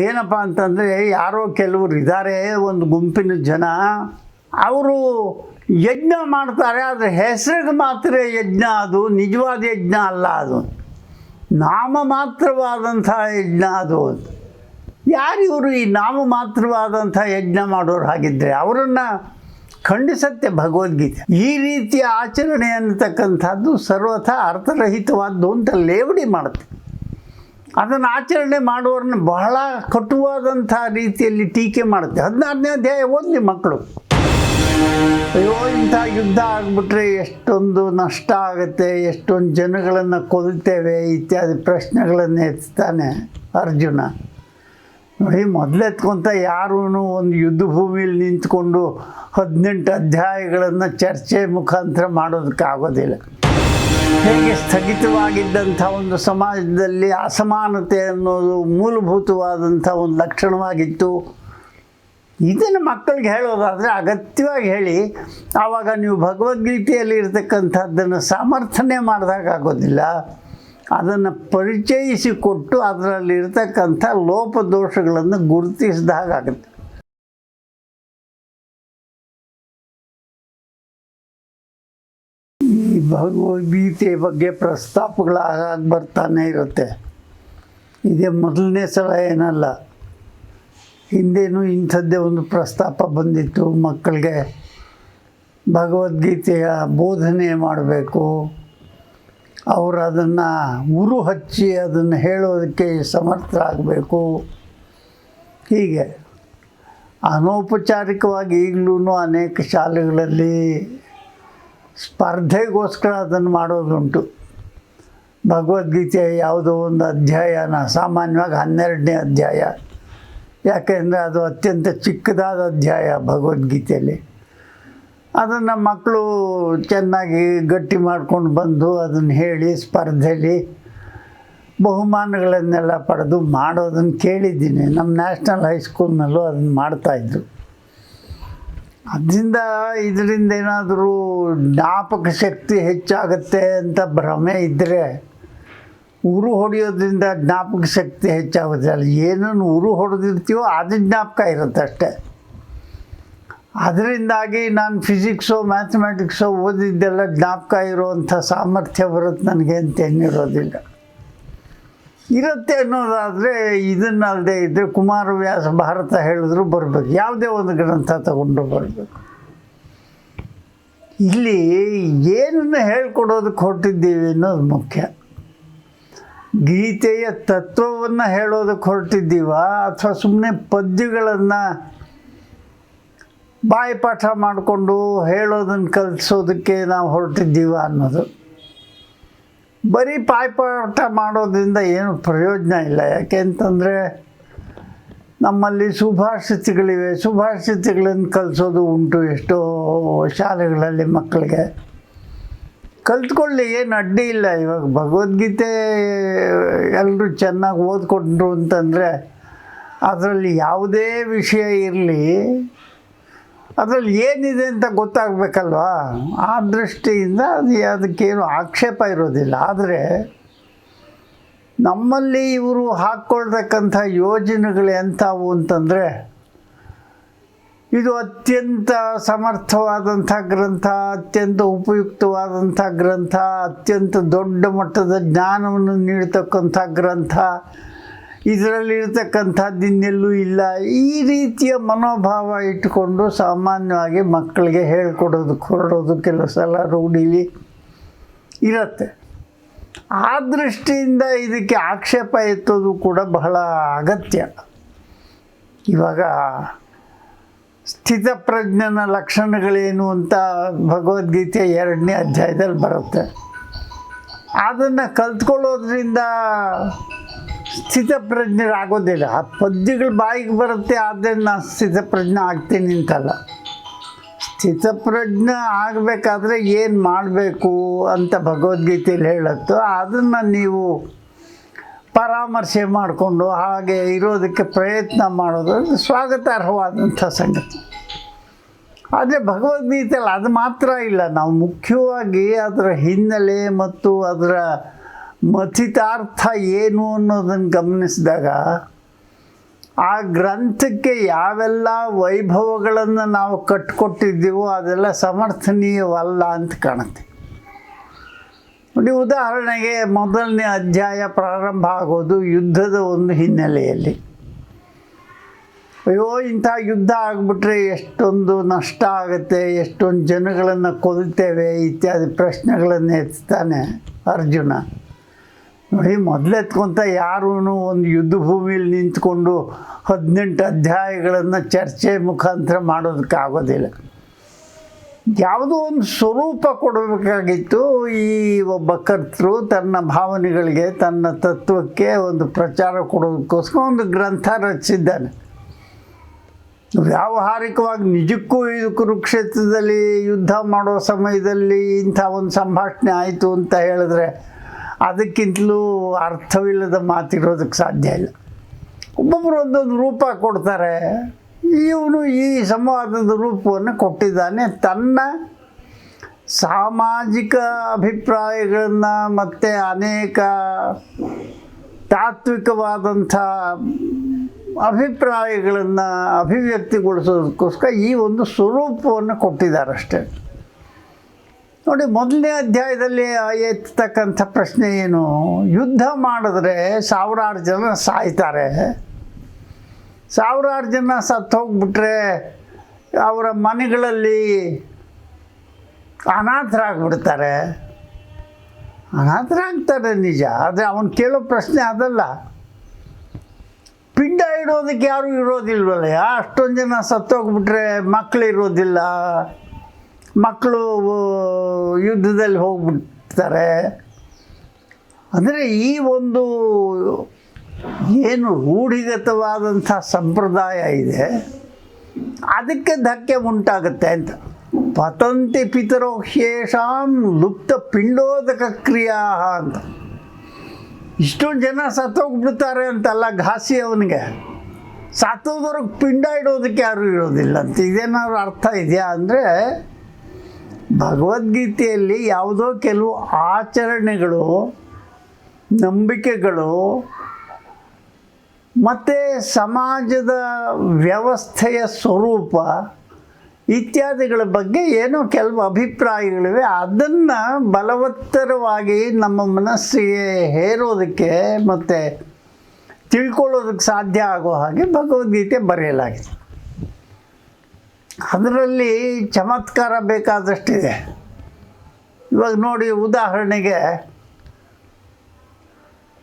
ಏನಪ್ಪ ಅಂತಂದರೆ ಯಾರೋ ಕೆಲವರು ಇದ್ದಾರೆ ಒಂದು ಗುಂಪಿನ ಜನ, ಅವರು ಯಜ್ಞ ಮಾಡ್ತಾರೆ, ಆದರೆ ಹೆಸರಿಗೆ ಮಾತ್ರ ಯಜ್ಞ ಅದು, ನಿಜವಾದ ಯಜ್ಞ ಅಲ್ಲ ಅದು. ನಾಮ ಮಾತ್ರವಾದಂಥ ಯಜ್ಞ ಅದು. ಯಾರು ಇವರು ಈ ನಾಮ ಮಾತ್ರವಾದಂಥ ಯಜ್ಞ ಮಾಡೋರು ಹಾಗಿದ್ದರೆ ಅವರನ್ನು ಖಂಡಿಸತ್ತೆ ಭಗವದ್ಗೀತೆ. ಈ ರೀತಿಯ ಆಚರಣೆ ಅನ್ನತಕ್ಕಂಥದ್ದು ಸರ್ವಥ ಅರ್ಥರಹಿತವಾದ್ದು ಅಂತ ಲೇವಡಿ ಮಾಡುತ್ತೆ. ಅದನ್ನು ಆಚರಣೆ ಮಾಡುವವ್ರನ್ನ ಬಹಳ ಕಟುವಾದಂಥ ರೀತಿಯಲ್ಲಿ ಟೀಕೆ ಮಾಡುತ್ತೆ. ಹದಿನಾರನೇ ಅಧ್ಯಾಯ ಓದಲಿ ಮಕ್ಕಳು ಅಯ್ಯೋ, ಇಂಥ ಯುದ್ಧ ಆಗಿಬಿಟ್ರೆ ಎಷ್ಟೊಂದು ನಷ್ಟ ಆಗುತ್ತೆ, ಎಷ್ಟೊಂದು ಜನಗಳನ್ನು ಕೊಲ್ತೇವೆ ಇತ್ಯಾದಿ ಪ್ರಶ್ನೆಗಳನ್ನು ಎತ್ತಾನೆ ಅರ್ಜುನ. ನೋಡಿ ಮೊದಲೆತ್ಕೊಂತ ಯಾರೂ ಒಂದು ಯುದ್ಧ ಭೂಮಿಯಲ್ಲಿ ನಿಂತ್ಕೊಂಡು ಹದಿನೆಂಟು ಅಧ್ಯಾಯಗಳನ್ನು ಚರ್ಚೆ ಮುಖಾಂತರ ಮಾಡೋದಕ್ಕಾಗೋದಿಲ್ಲ. ಹೇಗೆ ಸ್ಥಗಿತವಾಗಿದ್ದಂಥ ಒಂದು ಸಮಾಜದಲ್ಲಿ ಅಸಮಾನತೆ ಅನ್ನೋದು ಮೂಲಭೂತವಾದಂಥ ಒಂದು ಲಕ್ಷಣವಾಗಿತ್ತು. ಇದನ್ನು ಮಕ್ಕಳಿಗೆ ಹೇಳೋದಾದರೆ ಅಗತ್ಯವಾಗಿ ಹೇಳಿ, ಆವಾಗ ನೀವು ಭಗವದ್ಗೀತೆಯಲ್ಲಿ ಇರತಕ್ಕಂಥದ್ದನ್ನು ಸಮರ್ಥನೆ ಮಾಡಿದಾಗ ಆಗೋದಿಲ್ಲ. ಅದನ್ನು ಪರಿಚಯಿಸಿಕೊಟ್ಟು ಅದರಲ್ಲಿರ್ತಕ್ಕಂಥ ಲೋಪದೋಷಗಳನ್ನು ಗುರುತಿಸಿದಾಗ ಭಗವದ್ಗೀತೆ ಬಗ್ಗೆ ಪ್ರಸ್ತಾಪಗಳಾಗ ಬರ್ತಾನೆ ಇರುತ್ತೆ. ಇದೇ ಮೊದಲನೇ ಸಲ ಏನಲ್ಲ. ಹಿಂದೇನು ಇಂಥದ್ದೇ ಒಂದು ಪ್ರಸ್ತಾಪ ಬಂದಿತ್ತು. ಮಕ್ಕಳಿಗೆ ಭಗವದ್ಗೀತೆಯ ಬೋಧನೆ ಮಾಡಬೇಕು. ಅವರು ಅದನ್ನು ಉರು ಹಚ್ಚಿ ಅದನ್ನು ಹೇಳೋದಕ್ಕೆ ಸಮರ್ಥರಾಗಬೇಕು. ಹೀಗೆ. ಅನೌಪಚಾರಿಕವಾಗಿ ಈಗಲೂ ಅನೇಕ ಶಾಲೆಗಳಲ್ಲಿ ಸ್ಪರ್ಧೆಗೋಸ್ಕರ ಅದನ್ನು ಮಾಡೋದುಂಟು. ಭಗವದ್ಗೀತೆ ಯಾವುದೋ ಒಂದು ಅಧ್ಯಾಯನ, ಸಾಮಾನ್ಯವಾಗಿ ಹನ್ನೆರಡನೇ ಅಧ್ಯಾಯ. ಯಾಕೆಂದರೆ ಅದು ಅತ್ಯಂತ ಚಿಕ್ಕದಾದ ಅಧ್ಯಾಯ ಭಗವದ್ಗೀತೆಯಲ್ಲಿ. ಅದನ್ನು ಮಕ್ಕಳು ಚೆನ್ನಾಗಿ ಗಟ್ಟಿ ಮಾಡ್ಕೊಂಡು ಬಂದು ಅದನ್ನು ಹೇಳಿ ಸ್ಪರ್ಧೆಯಲ್ಲಿ ಬಹುಮಾನಗಳನ್ನೆಲ್ಲ ಪಡೆದು ಮಾಡೋದನ್ನು ಕೇಳಿದ್ದೀನಿ. ನಮ್ಮ ನ್ಯಾಷನಲ್ ಹೈಸ್ಕೂಲ್ನಲ್ಲೂ ಅದನ್ನು ಮಾಡ್ತಾಯಿದ್ರು ಅದರಿಂದ ಇದರಿಂದ ಏನಾದರೂ ಜ್ಞಾಪಕ ಶಕ್ತಿ ಹೆಚ್ಚಾಗುತ್ತೆ ಅಂತ ಭ್ರಮೆ ಇದ್ದರೆ ಉರು ಹೊಡೆಯೋದ್ರಿಂದ ಜ್ಞಾಪಕ ಶಕ್ತಿ ಹೆಚ್ಚಾಗುತ್ತೆ. ಅಲ್ಲಿ ಏನನ್ನು ಉರು ಹೊಡೆದಿರ್ತೀವೋ ಅದು ಜ್ಞಾಪಕ ಇರುತ್ತೆ ಅಷ್ಟೇ. ಅದರಿಂದಾಗಿ ನಾನು ಫಿಸಿಕ್ಸು ಮ್ಯಾಥಮೆಟಿಕ್ಸು ಓದಿದ್ದೆಲ್ಲ ಜ್ಞಾಪಕ ಇರುವಂಥ ಸಾಮರ್ಥ್ಯ ಬರುತ್ತೆ ನನಗೆ ಅಂತ ಏನಿರೋದಿಲ್ಲ ಇರುತ್ತೆ ಅನ್ನೋದಾದರೆ ಇದನ್ನಲ್ಲದೆ ಇದ್ದರೆ ಕುಮಾರವ್ಯಾಸ ಭಾರತ ಹೇಳಿದ್ರು ಬರಬೇಕು. ಯಾವುದೇ ಒಂದು ಗ್ರಂಥ ತಗೊಂಡು ಬರಬೇಕು. ಇಲ್ಲಿ ಏನನ್ನು ಹೇಳ್ಕೊಡೋದಕ್ಕೆ ಹೊರಟಿದ್ದೀವಿ ಅನ್ನೋದು ಮುಖ್ಯ. ಗೀತೆಯ ತತ್ವವನ್ನು ಹೇಳೋದಕ್ಕೆ ಹೊರಟಿದ್ದೀವ ಅಥವಾ ಸುಮ್ಮನೆ ಪದ್ಯಗಳನ್ನು ಬಾಯಿಪಾಠ ಮಾಡಿಕೊಂಡು ಹೇಳೋದನ್ನು ಕಲಿಸೋದಕ್ಕೆ ನಾವು ಹೊರಟಿದ್ದೀವ ಅನ್ನೋದು. ಬರೀ ಬಾಯಿಪಾಠ ಮಾಡೋದ್ರಿಂದ ಏನು ಪ್ರಯೋಜನ ಇಲ್ಲ. ಯಾಕೆ ಅಂತಂದರೆ ನಮ್ಮಲ್ಲಿ ಸುಭಾಷಿತಗಳಿವೆ ಸುಭಾಷಿತಗಳನ್ನು ಕಲಿಸೋದು ಉಂಟು ಎಷ್ಟೋ ಶಾಲೆಗಳಲ್ಲಿ ಮಕ್ಕಳಿಗೆ. ಕಲ್ತ್ಕೊಳ್ಳಿ ಏನು ಅಡ್ಡಿ ಇಲ್ಲ. ಇವಾಗ ಭಗವದ್ಗೀತೆ ಎಲ್ಲರೂ ಚೆನ್ನಾಗಿ ಓದ್ಕೊಂಡ್ರು ಅಂತಂದರೆ ಅದರಲ್ಲಿ ಯಾವುದೇ ವಿಷಯ ಇರಲಿ. ಅದರಲ್ಲಿ ಏನಿದೆ ಅಂತ ಗೊತ್ತಾಗಬೇಕಲ್ವಾ? ಆ ದೃಷ್ಟಿಯಿಂದ ಅದು ಅದಕ್ಕೇನು ಆಕ್ಷೇಪ ಇರೋದಿಲ್ಲ. ಆದರೆ ನಮ್ಮಲ್ಲಿ ಇವರು ಹಾಕ್ಕೊಳ್ತಕ್ಕಂಥ ಯೋಜನೆಗಳು ಎಂಥವು ಅಂತಂದರೆ ಇದು ಅತ್ಯಂತ ಸಮರ್ಥವಾದಂಥ ಗ್ರಂಥ, ಅತ್ಯಂತ ಉಪಯುಕ್ತವಾದಂಥ ಗ್ರಂಥ, ಅತ್ಯಂತ ದೊಡ್ಡ ಮಟ್ಟದ ಜ್ಞಾನವನ್ನು ನೀಡ್ತಕ್ಕಂಥ ಗ್ರಂಥ. ಇದರಲ್ಲಿರ್ತಕ್ಕಂಥದ್ದು ಇನ್ನೆಲ್ಲೂ ಇಲ್ಲ. ಈ ರೀತಿಯ ಮನೋಭಾವ ಇಟ್ಟುಕೊಂಡು ಸಾಮಾನ್ಯವಾಗಿ ಮಕ್ಕಳಿಗೆ ಹೇಳ್ಕೊಡೋದು ಹೊರಡೋದು ಕೆಲವು ಸಲ ರೂಢಿಲಿ ಇರುತ್ತೆ. ಆ ದೃಷ್ಟಿಯಿಂದ ಇದಕ್ಕೆ ಆಕ್ಷೇಪ ಎತ್ತೋದು ಕೂಡ ಬಹಳ ಅಗತ್ಯ. ಇವಾಗ ಸ್ಥಿತಪ್ರಜ್ಞನ ಲಕ್ಷಣಗಳೇನು ಅಂತ ಭಗವದ್ಗೀತೆ ಎರಡನೇ ಅಧ್ಯಾಯದಲ್ಲಿ ಬರುತ್ತೆ. ಅದನ್ನು ಕಲ್ತ್ಕೊಳ್ಳೋದ್ರಿಂದ ಸ್ಥಿತಪ್ರಜ್ಞರಾಗೋದಿಲ್ಲ. ಆ ಪದ್ಯಗಳು ಬಾಯಿಗೆ ಬರುತ್ತೆ, ಆದರೆ ನಾನು ಸ್ಥಿತಪ್ರಜ್ಞೆ ಆಗ್ತೀನಿ ಅಂತಲ್ಲ. ಸ್ಥಿತಪ್ರಜ್ಞ ಆಗಬೇಕಾದ್ರೆ ಏನು ಮಾಡಬೇಕು ಅಂತ ಭಗವದ್ಗೀತೆಯಲ್ಲಿ ಹೇಳುತ್ತೋ. ಅದನ್ನು ನೀವು ಪರಾಮರ್ಶೆ ಮಾಡಿಕೊಂಡು ಹಾಗೆ ಇರೋದಕ್ಕೆ ಪ್ರಯತ್ನ ಮಾಡೋದು ಸ್ವಾಗತಾರ್ಹವಾದಂಥ ಸಂಗತಿ. ಆದರೆ ಭಗವದ್ಗೀತೆಯಲ್ಲಿ ಅದು ಮಾತ್ರ ಇಲ್ಲ. ನಾವು ಮುಖ್ಯವಾಗಿ ಅದರ ಹಿನ್ನೆಲೆ ಮತ್ತು ಅದರ ಮಥಿತಾರ್ಥ ಏನು ಅನ್ನೋದನ್ನು ಗಮನಿಸಿದಾಗ ಆ ಗ್ರಂಥಕ್ಕೆ ಯಾವೆಲ್ಲ ವೈಭವಗಳನ್ನು ನಾವು ಕಟ್ಟಿಕೊಟ್ಟಿದ್ದೀವೋ ಅದೆಲ್ಲ ಸಮರ್ಥನೀಯವಲ್ಲ ಅಂತ ಕಾಣುತ್ತೆ. ನೋಡಿ, ಉದಾಹರಣೆಗೆ ಮೊದಲನೇ ಅಧ್ಯಾಯ ಪ್ರಾರಂಭ ಆಗೋದು ಯುದ್ಧದ ಒಂದು ಹಿನ್ನೆಲೆಯಲ್ಲಿ. ಅಯ್ಯೋ, ಇಂಥ ಯುದ್ಧ ಆಗಿಬಿಟ್ರೆ ಎಷ್ಟೊಂದು ನಷ್ಟ ಆಗುತ್ತೆ, ಎಷ್ಟೊಂದು ಜನಗಳನ್ನು ಕೊಲ್ತೇವೆ ಇತ್ಯಾದಿ ಪ್ರಶ್ನೆಗಳನ್ನು ಎತ್ತಾನೆ ಅರ್ಜುನ. ನೋಡಿ ಮೊದಲೆತ್ಕೊಂತ ಯಾರೂ ಒಂದು ಯುದ್ಧ ಭೂಮಿಯಲ್ಲಿ ನಿಂತ್ಕೊಂಡು ಹದಿನೆಂಟು ಅಧ್ಯಾಯಗಳನ್ನು ಚರ್ಚೆ ಮುಖಾಂತರ ಮಾಡೋದಕ್ಕಾಗೋದಿಲ್ಲ. ಯಾವುದೋ ಒಂದು ಸ್ವರೂಪ ಕೊಡಬೇಕಾಗಿತ್ತು. ಈ ಒಬ್ಬ ಕರ್ತೃ ತನ್ನ ಭಾವನೆಗಳಿಗೆ, ತನ್ನ ತತ್ವಕ್ಕೆ ಒಂದು ಪ್ರಚಾರ ಕೊಡೋದಕ್ಕೋಸ್ಕರ ಒಂದು ಗ್ರಂಥ ರಚಿಸಿದ್ದಾನೆ. ವ್ಯಾವಹಾರಿಕವಾಗಿ ನಿಜಕ್ಕೂ ಇದು ಕುರುಕ್ಷೇತ್ರದಲ್ಲಿ ಯುದ್ಧ ಮಾಡೋ ಸಮಯದಲ್ಲಿ ಇಂಥ ಒಂದು ಸಂಭಾಷಣೆ ಆಯಿತು ಅಂತ ಹೇಳಿದ್ರೆ ಅದಕ್ಕಿಂತಲೂ ಅರ್ಥವಿಲ್ಲದ ಮಾತಿರೋದಕ್ಕೆ ಸಾಧ್ಯ ಇಲ್ಲ. ಒಬ್ಬೊಬ್ಬರು ಒಂದೊಂದು ರೂಪ ಕೊಡ್ತಾರೆ. ಇವನು ಈ ಸಂವಾದದ ರೂಪವನ್ನು ಕೊಟ್ಟಿದ್ದಾನೆ. ತನ್ನ ಸಾಮಾಜಿಕ ಅಭಿಪ್ರಾಯಗಳನ್ನು ಮತ್ತು ಅನೇಕ ತಾತ್ವಿಕವಾದಂಥ ಅಭಿಪ್ರಾಯಗಳನ್ನು ಅಭಿವ್ಯಕ್ತಿಗೊಳಿಸೋದಕ್ಕೋಸ್ಕರ ಈ ಒಂದು ಸ್ವರೂಪವನ್ನು ಕೊಟ್ಟಿದ್ದಾರೆ ಅಷ್ಟೇ. ನೋಡಿ, ಮೊದಲನೇ ಅಧ್ಯಾಯದಲ್ಲಿ ಎತ್ತಕ್ಕಂಥ ಪ್ರಶ್ನೆ ಏನು? ಯುದ್ಧ ಮಾಡಿದ್ರೆ ಸಾವಿರಾರು ಜನ ಸಾಯ್ತಾರೆ. ಸಾವಿರಾರು ಜನ ಸತ್ತು ಹೋಗ್ಬಿಟ್ರೆ ಅವರ ಮನೆಗಳಲ್ಲಿ ಅನಾಥರಾಗ್ಬಿಡ್ತಾರೆ. ಅನಾಥರಾಗ್ತಾರೆ ನಿಜ, ಆದರೆ ಅವನು ಕೇಳೋ ಪ್ರಶ್ನೆ ಅದಲ್ಲ. ಪಿಂಡ ಇಡೋದಕ್ಕೆ ಯಾರೂ ಇರೋದಿಲ್ವಲ್ಲ ಅಷ್ಟೊಂದು ಜನ ಸತ್ತೋಗ್ಬಿಟ್ರೆ ಮಕ್ಕಳು ಇರೋದಿಲ್ಲ. ಮಕ್ಕಳು ಯುದ್ಧದಲ್ಲಿ ಹೋಗ್ಬಿಡ್ತಾರೆ. ಅಂದರೆ ಈ ಒಂದು ಏನು ರೂಢಿಗತವಾದಂಥ ಸಂಪ್ರದಾಯ ಇದೆ, ಅದಕ್ಕೆ ಧಕ್ಕೆ ಉಂಟಾಗುತ್ತೆ ಅಂತ. ಪತಂತಿ ಪಿತರೋಹ್ಯೇಷಾಂ ಲುಪ್ತ ಪಿಂಡೋದಕ ಕ್ರಿಯಾ ಅಂತ. ಇಷ್ಟೊಂದು ಜನ ಸತ್ತೋಗ್ಬಿಡ್ತಾರೆ ಅಂತಲ್ಲ ಘಾಸಿ ಅವನಿಗೆ. ಸತ್ತೋದವ್ರಿಗೆ ಪಿಂಡ ಇಡೋದಕ್ಕೆ ಯಾರೂ ಇರೋದಿಲ್ಲ ಅಂತ. ಇದೇನಾದ್ರು ಅರ್ಥ ಇದೆಯಾ ಅಂದರೆ ಭಗವದ್ಗೀತೆಯಲ್ಲಿ ಯಾವುದೋ ಕೆಲವು ಆಚರಣೆಗಳು, ನಂಬಿಕೆಗಳು, ಮತ್ತು ಸಮಾಜದ ವ್ಯವಸ್ಥೆಯ ಸ್ವರೂಪ ಇತ್ಯಾದಿಗಳ ಬಗ್ಗೆ ಏನೋ ಕೆಲವು ಅಭಿಪ್ರಾಯಗಳಿವೆ. ಅದನ್ನು ಬಲವತ್ತರವಾಗಿ ನಮ್ಮ ಮನಸ್ಸಿಗೆ ಹೇರೋದಕ್ಕೆ ಮತ್ತು ತಿಳ್ಕೊಳ್ಳೋದಕ್ಕೆ ಸಾಧ್ಯ ಆಗೋ ಹಾಗೆ ಭಗವದ್ಗೀತೆ ಬರೆಯಲಾಗಿದೆ. ಅದರಲ್ಲಿ ಚಮತ್ಕಾರ ಬೇಕಾದಷ್ಟಿದೆ. ಇವಾಗ ನೋಡಿ ಉದಾಹರಣೆಗೆ,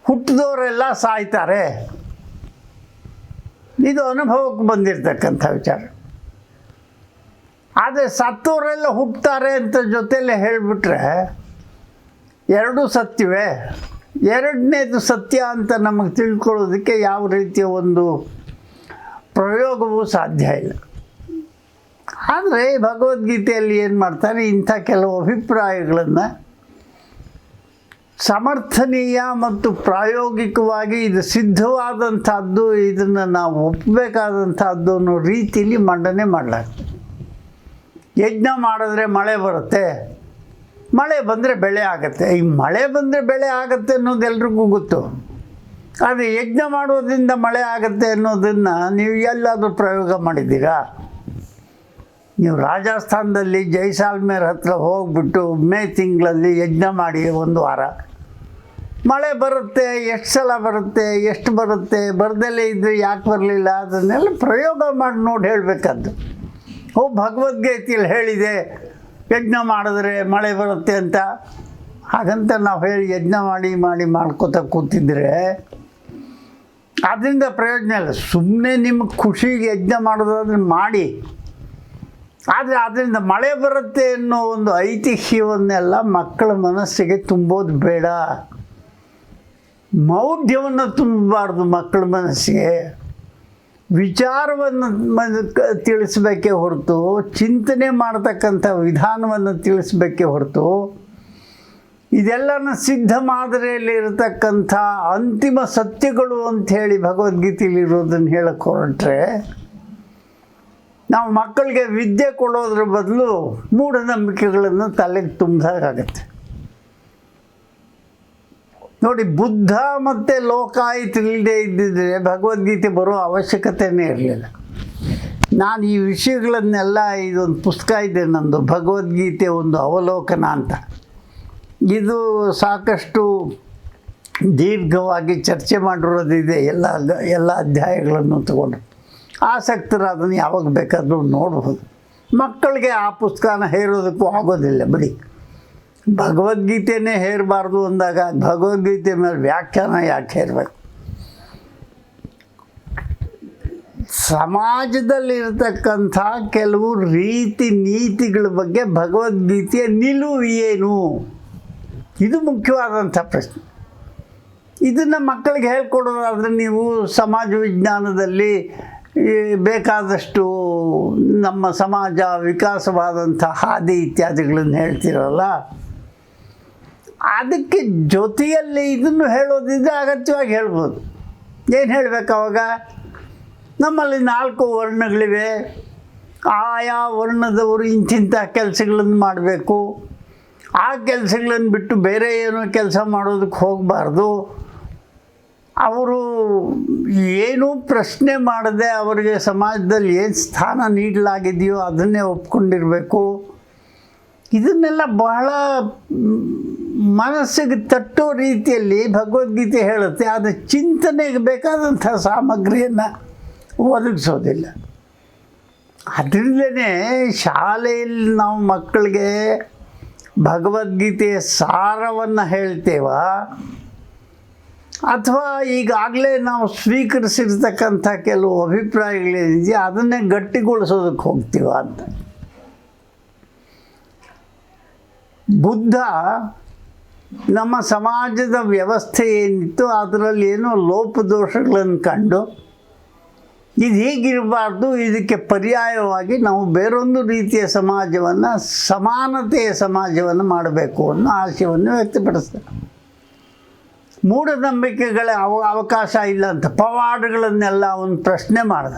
ಹುಟ್ಟಿದವರೆಲ್ಲ ಸಾಯ್ತಾರೆ. ಇದು ಅನುಭವಕ್ಕೆ ಬಂದಿರತಕ್ಕಂಥ ವಿಚಾರ. ಆದರೆ ಸತ್ತವರೆಲ್ಲ ಹುಟ್ಟುತ್ತಾರೆ ಅಂತ ಜೊತೆಯಲ್ಲೇ ಹೇಳಿಬಿಟ್ರೆ, ಎರಡೂ ಸತ್ಯವೇ. ಎರಡನೇದು ಸತ್ಯ ಅಂತ ನಮಗೆ ತಿಳ್ಕೊಳ್ಳೋದಕ್ಕೆ ಯಾವ ರೀತಿಯ ಒಂದು ಪ್ರಯೋಗವೂ ಸಾಧ್ಯ ಇಲ್ಲ. ಆದರೆ ಭಗವದ್ಗೀತೆಯಲ್ಲಿ ಏನು ಮಾಡ್ತಾರೆ? ಇಂಥ ಕೆಲವು ಅಭಿಪ್ರಾಯಗಳನ್ನು ಸಮರ್ಥನೀಯ ಮತ್ತು ಪ್ರಾಯೋಗಿಕವಾಗಿ ಇದು ಸಿದ್ಧವಾದಂಥದ್ದು, ಇದನ್ನು ನಾವು ಒಪ್ಪಬೇಕಾದಂಥದ್ದು ಅನ್ನೋ ರೀತಿಯಲ್ಲಿ ಮಂಡನೆ ಮಾಡಲಾಗ್ತದೆ ಯಜ್ಞ ಮಾಡಿದ್ರೆ ಮಳೆ ಬರುತ್ತೆ. ಮಳೆ ಬಂದರೆ ಬೆಳೆ ಆಗುತ್ತೆ. ಈ ಮಳೆ ಬಂದರೆ ಬೆಳೆ ಆಗುತ್ತೆ ಅನ್ನೋದು ಎಲ್ರಿಗೂ ಗೊತ್ತು. ಆದರೆ ಯಜ್ಞ ಮಾಡೋದ್ರಿಂದ ಮಳೆ ಆಗುತ್ತೆ ಅನ್ನೋದನ್ನು ನೀವು ಎಲ್ಲಾದರೂ ಪ್ರಯೋಗ ಮಾಡಿದ್ದೀರಾ? ನೀವು ರಾಜಸ್ಥಾನದಲ್ಲಿ ಜೈಸಾಲ್ಮೇರ್ ಹತ್ರ ಹೋಗ್ಬಿಟ್ಟು ಮೇ ತಿಂಗಳಲ್ಲಿ ಯಜ್ಞ ಮಾಡಿ ಒಂದು ವಾರ. ಮಳೆ ಬರುತ್ತೆ, ಎಷ್ಟು ಸಲ ಬರುತ್ತೆ, ಎಷ್ಟು ಬರುತ್ತೆ, ಬರದಲ್ಲೇ ಇದ್ದರೆ ಯಾಕೆ ಬರಲಿಲ್ಲ ಅದನ್ನೆಲ್ಲ ಪ್ರಯೋಗ ಮಾಡಿ ನೋಡಿ ಹೇಳಬೇಕದ್ದು ಓ ಭಗವದ್ಗೀತೆಯಲ್ಲಿ ಹೇಳಿದೆ, ಯಜ್ಞ ಮಾಡಿದ್ರೆ ಮಳೆ ಬರುತ್ತೆ ಅಂತ. ಹಾಗಂತ ನಾವು ಹೇಳಿ ಯಜ್ಞ ಮಾಡಿ ಮಾಡಿ ಮಾಡ್ಕೋತ ಕೂತಿದ್ರೆ ಅದರಿಂದ ಪ್ರಯೋಜನ ಇಲ್ಲ. ಸುಮ್ಮನೆ ನಿಮ್ಗೆ ಖುಷಿಗೆ ಯಜ್ಞ ಮಾಡೋದಾದ್ರೆ ಮಾಡಿ. ಆದರೆ ಅದರಿಂದ ಮಳೆ ಬರುತ್ತೆ ಅನ್ನೋ ಒಂದು ಐತಿಹ್ಯವನ್ನೆಲ್ಲ ಮಕ್ಕಳ ಮನಸ್ಸಿಗೆ ತುಂಬೋದು ಬೇಡ. ಮೌಢ್ಯವನ್ನು ತುಂಬಬಾರ್ದು ಮಕ್ಕಳ ಮನಸ್ಸಿಗೆ. ವಿಚಾರವನ್ನು ತಿಳಿಸ್ಬೇಕೇ ಹೊರತು, ಚಿಂತನೆ ಮಾಡ್ತಕ್ಕಂಥ ವಿಧಾನವನ್ನು ತಿಳಿಸ್ಬೇಕೇ ಹೊರತು ಇದೆಲ್ಲನ ಸಿದ್ಧ ಮಾದರಿಯಲ್ಲಿ ಇರತಕ್ಕಂಥ ಅಂತಿಮ ಸತ್ಯಗಳು ಅಂಥೇಳಿ ಭಗವದ್ಗೀತೆಯಲ್ಲಿ ಇರೋದನ್ನು ಹೇಳಕ್ಕೆ ಹೊರಟ್ರೆ ನಾವು ಮಕ್ಕಳಿಗೆ ವಿದ್ಯೆ ಕೊಡೋದ್ರ ಬದಲು ಮೂಢನಂಬಿಕೆಗಳನ್ನು ತಲೆಗೆ ತುಂಬಿದಾಗತ್ತೆ ನೋಡಿ, ಬುದ್ಧ ಮತ್ತು ಇಲ್ಲದೆ ಇದ್ದಿದ್ರೆ ಭಗವದ್ಗೀತೆ ಬರೋ ಅವಶ್ಯಕತೆಯೇ ಇರಲಿಲ್ಲ. ನಾನು ಈ ವಿಷಯಗಳನ್ನೆಲ್ಲ ಇದೊಂದು ಪುಸ್ತಕ ಇದೆ ನಂದು, ಭಗವದ್ಗೀತೆ ಒಂದು ಅವಲೋಕನ ಅಂತ. ಇದು ಸಾಕಷ್ಟು ದೀರ್ಘವಾಗಿ ಚರ್ಚೆ ಮಾಡಿರೋದಿದೆ, ಎಲ್ಲ ಎಲ್ಲ ಅಧ್ಯಾಯಗಳನ್ನು ತಗೊಂಡು. ಆಸಕ್ತರು ಅದನ್ನು ಯಾವಾಗ ಬೇಕಾದರೂ ನೋಡ್ಬೋದು. ಮಕ್ಕಳಿಗೆ ಆ ಪುಸ್ತಕನ ಹೇರೋದಕ್ಕೂ ಆಗೋದಿಲ್ಲ, ಬಿಡಿ. ಭಗವದ್ಗೀತೆನೇ ಹೇರಬಾರ್ದು ಅಂದಾಗ ಭಗವದ್ಗೀತೆ ಮೇಲೆ ವ್ಯಾಖ್ಯಾನ ಯಾಕೆ ಹೇರಬೇಕು? ಸಮಾಜದಲ್ಲಿರತಕ್ಕಂಥ ಕೆಲವು ರೀತಿ ನೀತಿಗಳ ಬಗ್ಗೆ ಭಗವದ್ಗೀತೆಯ ನಿಲುವು ಏನು? ಇದು ಮುಖ್ಯವಾದಂಥ ಪ್ರಶ್ನೆ. ಇದನ್ನು ಮಕ್ಕಳಿಗೆ ಹೇಳ್ಕೊಡೋದಾದರೆ ನೀವು ಸಮಾಜ ವಿಜ್ಞಾನದಲ್ಲಿ ಈ ಬೇಕಾದಷ್ಟು ನಮ್ಮ ಸಮಾಜ ವಿಕಾಸವಾದಂಥ ಹಾದಿ ಇತ್ಯಾದಿಗಳನ್ನು ಹೇಳ್ತಿರಲ್ಲ. ಅದಕ್ಕೆ ಜೊತೆಯಲ್ಲಿ ಇದನ್ನು ಹೇಳೋದಿದ್ರೆ ಅಗತ್ಯವಾಗಿ ಹೇಳ್ಬೋದು. ಏನು ಹೇಳಬೇಕು ಅವಾಗ? ನಮ್ಮಲ್ಲಿ ನಾಲ್ಕು ವರ್ಣಗಳಿವೆ. ಆಯಾ ವರ್ಣದವರು ಇಂತಿಂಥ ಕೆಲಸಗಳನ್ನು ಮಾಡಬೇಕು. ಆ ಕೆಲಸಗಳನ್ನು ಬಿಟ್ಟು ಬೇರೆ ಏನೋ ಕೆಲಸ ಮಾಡೋದಕ್ಕೆ ಹೋಗಬಾರ್ದು. ಅವರು ಏನೂ ಪ್ರಶ್ನೆ ಮಾಡದೆ ಅವರಿಗೆ ಸಮಾಜದಲ್ಲಿ ಏನು ಸ್ಥಾನ ನೀಡಲಾಗಿದೆಯೋ ಅದನ್ನೇ ಒಪ್ಕೊಂಡಿರಬೇಕು. ಇದನ್ನೆಲ್ಲ ಬಹಳ ಮನಸ್ಸಿಗೆ ತಟ್ಟೋ ರೀತಿಯಲ್ಲಿ ಭಗವದ್ಗೀತೆ ಹೇಳುತ್ತೆ. ಅದು ಚಿಂತನೆಗೆ ಬೇಕಾದಂಥ ಸಾಮಗ್ರಿಯನ್ನು ಒದಗಿಸೋದಿಲ್ಲ. ಅದರಿಂದಲೇ ಶಾಲೆಯಲ್ಲಿ ನಾವು ಮಕ್ಕಳಿಗೆ ಭಗವದ್ಗೀತೆಯ ಸಾರವನ್ನು ಹೇಳ್ತೇವ? ಅಥವಾ ಈಗಾಗಲೇ ನಾವು ಸ್ವೀಕರಿಸಿರ್ತಕ್ಕಂಥ ಕೆಲವು ಅಭಿಪ್ರಾಯಗಳೇನಿದೆಯೋ ಅದನ್ನೇ ಗಟ್ಟಿಗೊಳಿಸೋದಕ್ಕೆ ಹೋಗ್ತೀವ ಅಂತ. ಬುದ್ಧ ನಮ್ಮ ಸಮಾಜದ ವ್ಯವಸ್ಥೆ ಏನಿತ್ತು ಅದರಲ್ಲಿ ಏನೋ ಲೋಪದೋಷಗಳನ್ನು ಕಂಡು ಇದು ಹೀಗಿರಬಾರ್ದು, ಇದಕ್ಕೆ ಪರ್ಯಾಯವಾಗಿ ನಾವು ಬೇರೊಂದು ರೀತಿಯ ಸಮಾಜವನ್ನು, ಸಮಾನತೆಯ ಸಮಾಜವನ್ನು ಮಾಡಬೇಕು ಅನ್ನೋ ಆಶಯವನ್ನು ವ್ಯಕ್ತಪಡಿಸ್ತಾರೆ. ಮೂಢನಂಬಿಕೆಗಳ ಅವ, ಅವಕಾಶ ಇಲ್ಲ ಅಂತ ಪವಾಡಗಳನ್ನೆಲ್ಲ ಅವನು ಪ್ರಶ್ನೆ ಮಾಡ್ದ.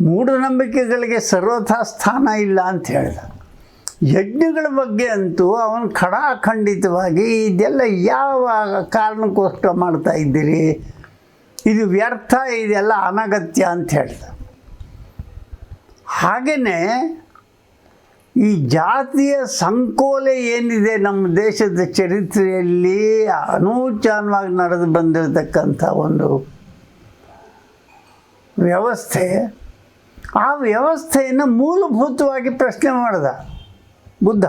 ಮೂಢನಂಬಿಕೆಗಳಿಗೆ ಸರ್ವಥಾ ಸ್ಥಾನ ಇಲ್ಲ ಅಂತ ಹೇಳ್ದ. ಯಜ್ಞಗಳ ಬಗ್ಗೆ ಅಂತೂ ಅವನು ಖಡಾಖಂಡಿತವಾಗಿ ಇದೆಲ್ಲ ಯಾವ ಕಾರಣಕ್ಕೋಸ್ಕರ ಮಾಡ್ತಾ ಇದ್ದೀರಿ? ಇದು ವ್ಯರ್ಥ, ಇದೆಲ್ಲ ಅನಗತ್ಯ ಅಂತ ಹೇಳ್ದ. ಹಾಗೆಯೇ ಈ ಜಾತಿಯ ಸಂಕೋಲೆ ಏನಿದೆ ನಮ್ಮ ದೇಶದ ಚರಿತ್ರೆಯಲ್ಲಿ ಅನೂಚಾನವಾಗಿ ನಡೆದು ಬಂದಿರತಕ್ಕಂಥ ಒಂದು ವ್ಯವಸ್ಥೆ, ಆ ವ್ಯವಸ್ಥೆಯನ್ನು ಮೂಲಭೂತವಾಗಿ ಪ್ರಶ್ನೆ ಮಾಡಿದ ಬುದ್ಧ.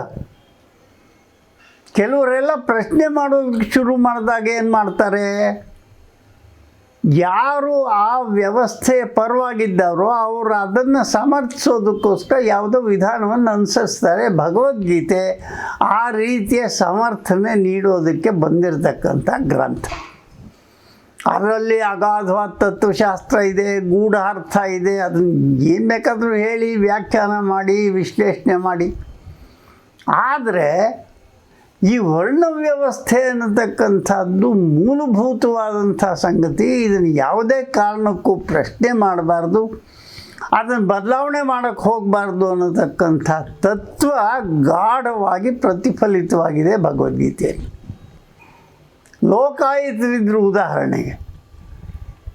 ಕೆಲವರೆಲ್ಲ ಪ್ರಶ್ನೆ ಮಾಡೋದಕ್ಕೆ ಶುರು ಮಾಡಿದಾಗ ಏನು ಮಾಡ್ತಾರೆ? ಯಾರು ಆ ವ್ಯವಸ್ಥೆ ಪರವಾಗಿದ್ದಾರೋ ಅವರು ಅದನ್ನು ಸಮರ್ಥಿಸೋದಕ್ಕೋಸ್ಕರ ಯಾವುದೋ ವಿಧಾನವನ್ನು ಅನುಸರಿಸ್ತಾರೆ. ಭಗವದ್ಗೀತೆ ಆ ರೀತಿಯ ಸಮರ್ಥನೆ ನೀಡೋದಕ್ಕೆ ಬಂದಿರತಕ್ಕಂಥ ಗ್ರಂಥ. ಅದರಲ್ಲಿ ಅಗಾಧವಾದ ತತ್ವಶಾಸ್ತ್ರ ಇದೆ, ಗೂಢಾರ್ಥ ಇದೆ ಅದನ್ನು ಏನು ಬೇಕಾದರೂ ಹೇಳಿ, ವ್ಯಾಖ್ಯಾನ ಮಾಡಿ, ವಿಶ್ಲೇಷಣೆ ಮಾಡಿ. ಆದರೆ ಈ ವರ್ಣ ವ್ಯವಸ್ಥೆ ಅನ್ನತಕ್ಕಂಥದ್ದು ಮೂಲಭೂತವಾದಂಥ ಸಂಗತಿ. ಇದನ್ನು ಯಾವುದೇ ಕಾರಣಕ್ಕೂ ಪ್ರಶ್ನೆ ಮಾಡಬಾರ್ದು. ಅದನ್ನು ಬದಲಾವಣೆ ಮಾಡೋಕ್ಕೆ ಹೋಗಬಾರ್ದು ಅನ್ನತಕ್ಕಂಥ ತತ್ವ ಗಾಢವಾಗಿ ಪ್ರತಿಫಲಿತವಾಗಿದೆ ಭಗವದ್ಗೀತೆಯಲ್ಲಿ. ಲೋಕಾಯುತರಿದ್ರು ಉದಾಹರಣೆಗೆ,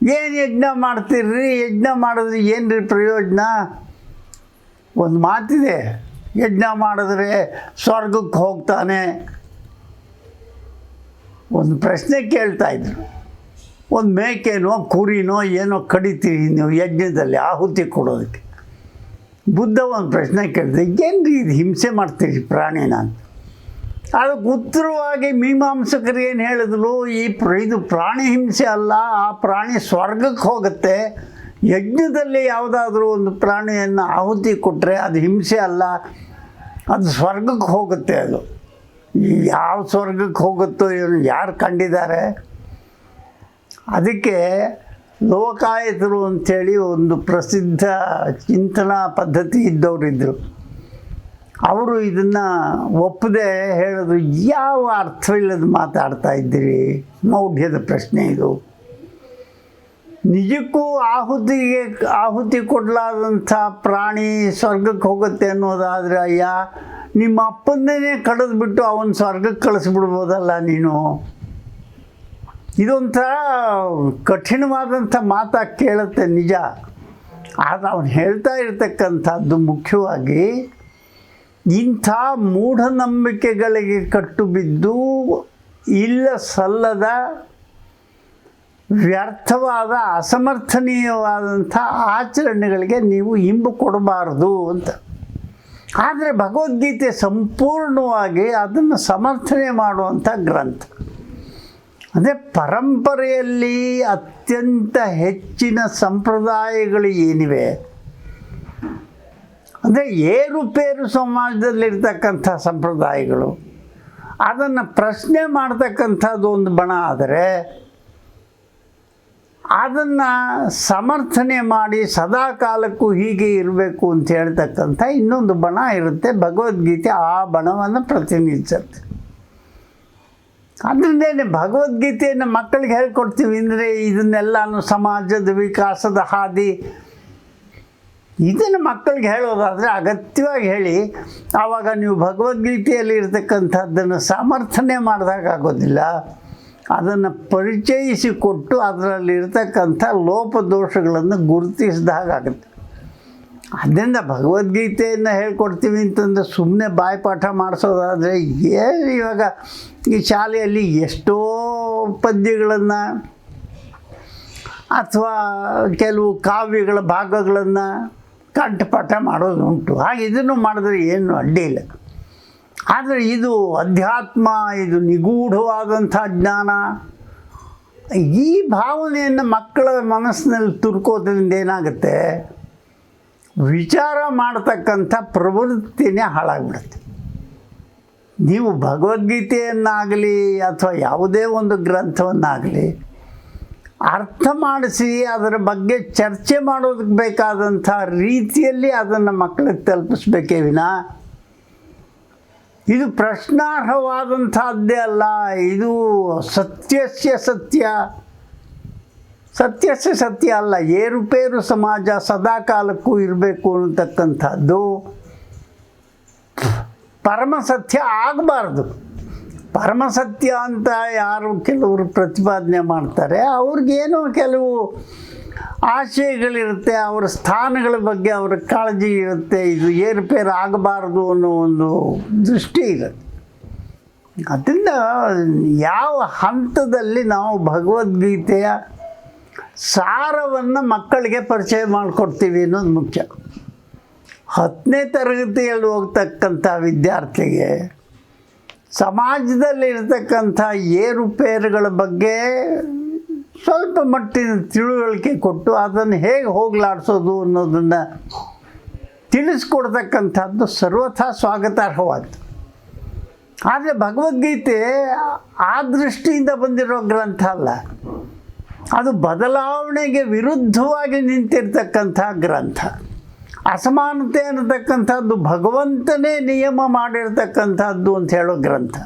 ಏನು ಯಜ್ಞ ಮಾಡ್ತೀರ್ರಿ? ಯಜ್ಞ ಮಾಡಿದ್ರೆ ಏನು ರೀ ಪ್ರಯೋಜನ? ಒಂದು ಮಾತಿದೆ. ಯಜ್ಞ ಮಾಡಿದ್ರೆ ಸ್ವರ್ಗಕ್ಕೆ ಹೋಗ್ತಾನೆ? ಒಂದು ಪ್ರಶ್ನೆ ಕೇಳ್ತಾ ಇದ್ರು. ಒಂದು ಮೇಕೆನೋ, ಕುರಿನೋ, ಏನೋ ಕಡಿತೀರಿ ನೀವು ಯಜ್ಞದಲ್ಲಿ, ಆಹುತಿ ಕೊಡೋದಕ್ಕೆ. ಬುದ್ಧ ಒಂದು ಪ್ರಶ್ನೆ ಕೇಳಿದೆ, ಏನು ರೀ ಇದು ಹಿಂಸೆ ಮಾಡ್ತೀರಿ ಪ್ರಾಣಿನ ಅಂತ. ಅದಕ್ಕೆ ಉತ್ತರವಾಗಿ ಮೀಮಾಂಸಕರು ಏನು ಹೇಳಿದ್ರು, ಈ ಪ್ರ, ಇದು ಪ್ರಾಣಿ ಹಿಂಸೆ ಅಲ್ಲ, ಆ ಪ್ರಾಣಿ ಸ್ವರ್ಗಕ್ಕೆ ಹೋಗುತ್ತೆ. ಯಜ್ಞದಲ್ಲಿ ಯಾವುದಾದ್ರೂ ಒಂದು ಪ್ರಾಣಿಯನ್ನು ಆಹುತಿ ಕೊಟ್ಟರೆ ಅದು ಹಿಂಸೆ ಅಲ್ಲ. ಅದು ಸ್ವರ್ಗಕ್ಕೆ ಹೋಗುತ್ತೆ ಅದು. ಯಾವ ಸ್ವರ್ಗಕ್ಕೆ ಹೋಗುತ್ತೋ ಇವನು ಯಾರು ಕಂಡಿದ್ದಾರೆ? ಅದಕ್ಕೆ ಲೋಕಾಯತರು ಅಂಥೇಳಿ ಒಂದು ಪ್ರಸಿದ್ಧ ಚಿಂತನಾ ಪದ್ಧತಿ ಇದ್ದವರಿದ್ದರು ಅವರು ಇದನ್ನು ಒಪ್ಪದೆ ಹೇಳಿದ್ರು. ಯಾವ ಅರ್ಥವಿಲ್ಲದ ಮಾತಾಡ್ತಾ ಇದ್ದೀರಿ? ಮೌಢ್ಯದ ಪ್ರಶ್ನೆ ಇದು. ನಿಜಕ್ಕೂ ಆಹುತಿಗೆ, ಆಹುತಿ ಕೊಡಲಾದಂಥ ಪ್ರಾಣಿ ಸ್ವರ್ಗಕ್ಕೆ ಹೋಗುತ್ತೆ ಅನ್ನೋದಾದರೆ ಅಯ್ಯ, ನಿಮ್ಮ ಅಪ್ಪನ್ನೇ ಕಡಿದ್ಬಿಟ್ಟು ಅವನ ಸ್ವರ್ಗಕ್ಕೆ ಕಳಿಸ್ಬಿಡ್ಬೋದಲ್ಲ ನೀನು? ಇದೊಂಥರ ಕಠಿಣವಾದಂಥ ಮಾತಾ ಕೇಳುತ್ತೆ ನಿಜ. ಆದರೆ ಅವನು ಹೇಳ್ತಾ ಇರತಕ್ಕಂಥದ್ದು ಮುಖ್ಯವಾಗಿ ಇಂಥ ಮೂಢನಂಬಿಕೆಗಳಿಗೆ ಕಟ್ಟು ಬಿದ್ದು ಇಲ್ಲ ಸಲ್ಲದ ವ್ಯರ್ಥವಾದ, ಅಸಮರ್ಥನೀಯವಾದಂಥ ಆಚರಣೆಗಳಿಗೆ ನೀವು ಇಂಬು ಕೊಡಬಾರದು ಅಂತ. ಆದರೆ ಭಗವದ್ಗೀತೆ ಸಂಪೂರ್ಣವಾಗಿ ಅದನ್ನು ಸಮರ್ಥನೆ ಮಾಡುವಂಥ ಗ್ರಂಥ. ಅದೇ ಪರಂಪರೆಯಲ್ಲಿ ಅತ್ಯಂತ ಹೆಚ್ಚಿನ ಸಂಪ್ರದಾಯಗಳು ಏನಿವೆ? ಅಂದರೆ ಏರುಪೇರು ಸಮಾಜದಲ್ಲಿರ್ತಕ್ಕಂಥ ಸಂಪ್ರದಾಯಗಳು. ಅದನ್ನು ಪ್ರಶ್ನೆ ಮಾಡ್ತಕ್ಕಂಥದ್ದು ಒಂದು ಬಣ ಆದರೆ ಅದನ್ನು ಸಮರ್ಥನೆ ಮಾಡಿ ಸದಾ ಕಾಲಕ್ಕೂ ಹೀಗೆ ಇರಬೇಕು ಅಂತ ಹೇಳ್ತಕ್ಕಂಥ ಇನ್ನೊಂದು ಬಣ ಇರುತ್ತೆ. ಭಗವದ್ಗೀತೆ ಆ ಬಣವನ್ನು ಪ್ರತಿನಿಧಿಸುತ್ತೆ. ಅದರಿಂದೇನೆ ಭಗವದ್ಗೀತೆಯನ್ನು ಮಕ್ಕಳಿಗೆ ಹೇಳ್ಕೊಡ್ತೀವಿ ಅಂದರೆ ಇದನ್ನೆಲ್ಲಾನು ಸಮಾಜದ ವಿಕಾಸದ ಹಾದಿ. ಇದನ್ನು ಮಕ್ಕಳಿಗೆ ಹೇಳೋದಾದರೆ ಅಗತ್ಯವಾಗಿ ಹೇಳಿ, ಆವಾಗ ನೀವು ಭಗವದ್ಗೀತೆಯಲ್ಲಿ ಇರತಕ್ಕಂಥದ್ದನ್ನು ಸಮರ್ಥನೆ ಮಾಡಿದಾಗ ಆಗೋದಿಲ್ಲ ಅದನ್ನು ಪರಿಚಯಿಸಿಕೊಟ್ಟು ಅದರಲ್ಲಿರ್ತಕ್ಕಂಥ ಲೋಪದೋಷಗಳನ್ನು ಗುರುತಿಸಿದಾಗ ಆಗುತ್ತೆ. ಅದರಿಂದ ಭಗವದ್ಗೀತೆಯನ್ನು ಹೇಳ್ಕೊಡ್ತೀವಿ ಅಂತಂದರೆ ಸುಮ್ಮನೆ ಬಾಯಿಪಾಠ ಮಾಡಿಸೋದಾದರೆ ಏನು ಇವಾಗ ಈ ಶಾಲೆಯಲ್ಲಿ ಎಷ್ಟೋ ಪದ್ಯಗಳನ್ನು ಅಥವಾ ಕೆಲವು ಕಾವ್ಯಗಳ ಭಾಗಗಳನ್ನು ಕಂಠಪಾಠ ಮಾಡೋದು ಉಂಟು ಹಾಗೆ ಇದನ್ನು ಮಾಡಿದ್ರೆ ಏನು ಅಡ್ಡಿ ಇಲ್ಲ. ಆದರೆ ಇದು ಅಧ್ಯಾತ್ಮ, ಇದು ನಿಗೂಢವಾದಂಥ ಜ್ಞಾನ. ಈ ಭಾವನೆಯನ್ನು ಮಕ್ಕಳ ಮನಸ್ಸಿನಲ್ಲಿ ತುರ್ಕೋದ್ರಿಂದ ಏನಾಗುತ್ತೆ? ವಿಚಾರ ಮಾಡ್ತಕ್ಕಂಥ ಪ್ರವೃತ್ತಿನೇ ಹಾಳಾಗ್ಬಿಡುತ್ತೆ. ನೀವು ಭಗವದ್ಗೀತೆಯನ್ನಾಗಲಿ ಅಥವಾ ಯಾವುದೇ ಒಂದು ಗ್ರಂಥವನ್ನಾಗಲಿ ಅರ್ಥ ಮಾಡಿಸಿ ಅದರ ಬಗ್ಗೆ ಚರ್ಚೆ ಮಾಡೋದಕ್ಕೆ ಬೇಕಾದಂಥ ರೀತಿಯಲ್ಲಿ ಅದನ್ನು ಮಕ್ಕಳಿಗೆ ತಲುಪಿಸ್ಬೇಕೇ ವಿನ ಇದು ಪ್ರಶ್ನಾರ್ಹವಾದಂಥದ್ದೇ ಅಲ್ಲ. ಇದು ಸತ್ಯಸ್ಯ ಸತ್ಯ. ಸತ್ಯಸ್ಯ ಸತ್ಯ ಅಲ್ಲ. ಏರುಪೇರು ಸಮಾಜ ಸದಾ ಕಾಲಕ್ಕೂ ಇರಬೇಕು ಅನ್ನತಕ್ಕಂಥದ್ದು. ಪರಮಸತ್ಯ ಆಗಬಾರ್ದು. ಪರಮಸತ್ಯ ಅಂತ ಯಾರು ಕೆಲವರು ಪ್ರತಿಪಾದನೆ ಮಾಡ್ತಾರೆ. ಅವ್ರಿಗೇನೋ ಕೆಲವು ಆಶಯಗಳಿರುತ್ತೆ, ಅವರ ಸ್ಥಾನಗಳ ಬಗ್ಗೆ ಅವರ ಕಾಳಜಿ ಇರುತ್ತೆ, ಇದು ಏರುಪೇರು ಆಗಬಾರ್ದು ಅನ್ನೋ ಒಂದು ದೃಷ್ಟಿ ಇರುತ್ತೆ ಅದರಿಂದ ಯಾವ ಹಂತದಲ್ಲಿ ನಾವು ಭಗವದ್ಗೀತೆಯ ಸಾರವನ್ನು ಮಕ್ಕಳಿಗೆ ಪರಿಚಯ ಮಾಡಿಕೊಡ್ತೀವಿ ಅನ್ನೋದು ಮುಖ್ಯ. ಹತ್ತನೇ ತರಗತಿಯಲ್ಲಿ ಹೋಗ್ತಕ್ಕಂಥ ವಿದ್ಯಾರ್ಥಿಗೆ ಸಮಾಜದಲ್ಲಿ ಇರ್ತಕ್ಕಂಥ ಏರುಪೇರುಗಳ ಬಗ್ಗೆ ಸ್ವಲ್ಪ ಮಟ್ಟಿನ ತಿಳುವಳಿಕೆ ಕೊಟ್ಟು ಅದನ್ನು ಹೇಗೆ ಹೋಗಲಾಡಿಸೋದು ಅನ್ನೋದನ್ನು ತಿಳಿಸ್ಕೊಡ್ತಕ್ಕಂಥದ್ದು ಸರ್ವಥಾ ಸ್ವಾಗತಾರ್ಹವಾದ್ದು. ಆದರೆ ಭಗವದ್ಗೀತೆ ಆ ದೃಷ್ಟಿಯಿಂದ ಬಂದಿರೋ ಗ್ರಂಥ ಅಲ್ಲ. ಅದು ಬದಲಾವಣೆಗೆ ವಿರುದ್ಧವಾಗಿ ನಿಂತಿರ್ತಕ್ಕಂಥ ಗ್ರಂಥ. ಅಸಮಾನತೆ ಅನ್ನತಕ್ಕಂಥದ್ದು ಭಗವಂತನೇ ನಿಯಮ ಮಾಡಿರ್ತಕ್ಕಂಥದ್ದು ಅಂತ ಹೇಳೋ ಗ್ರಂಥ.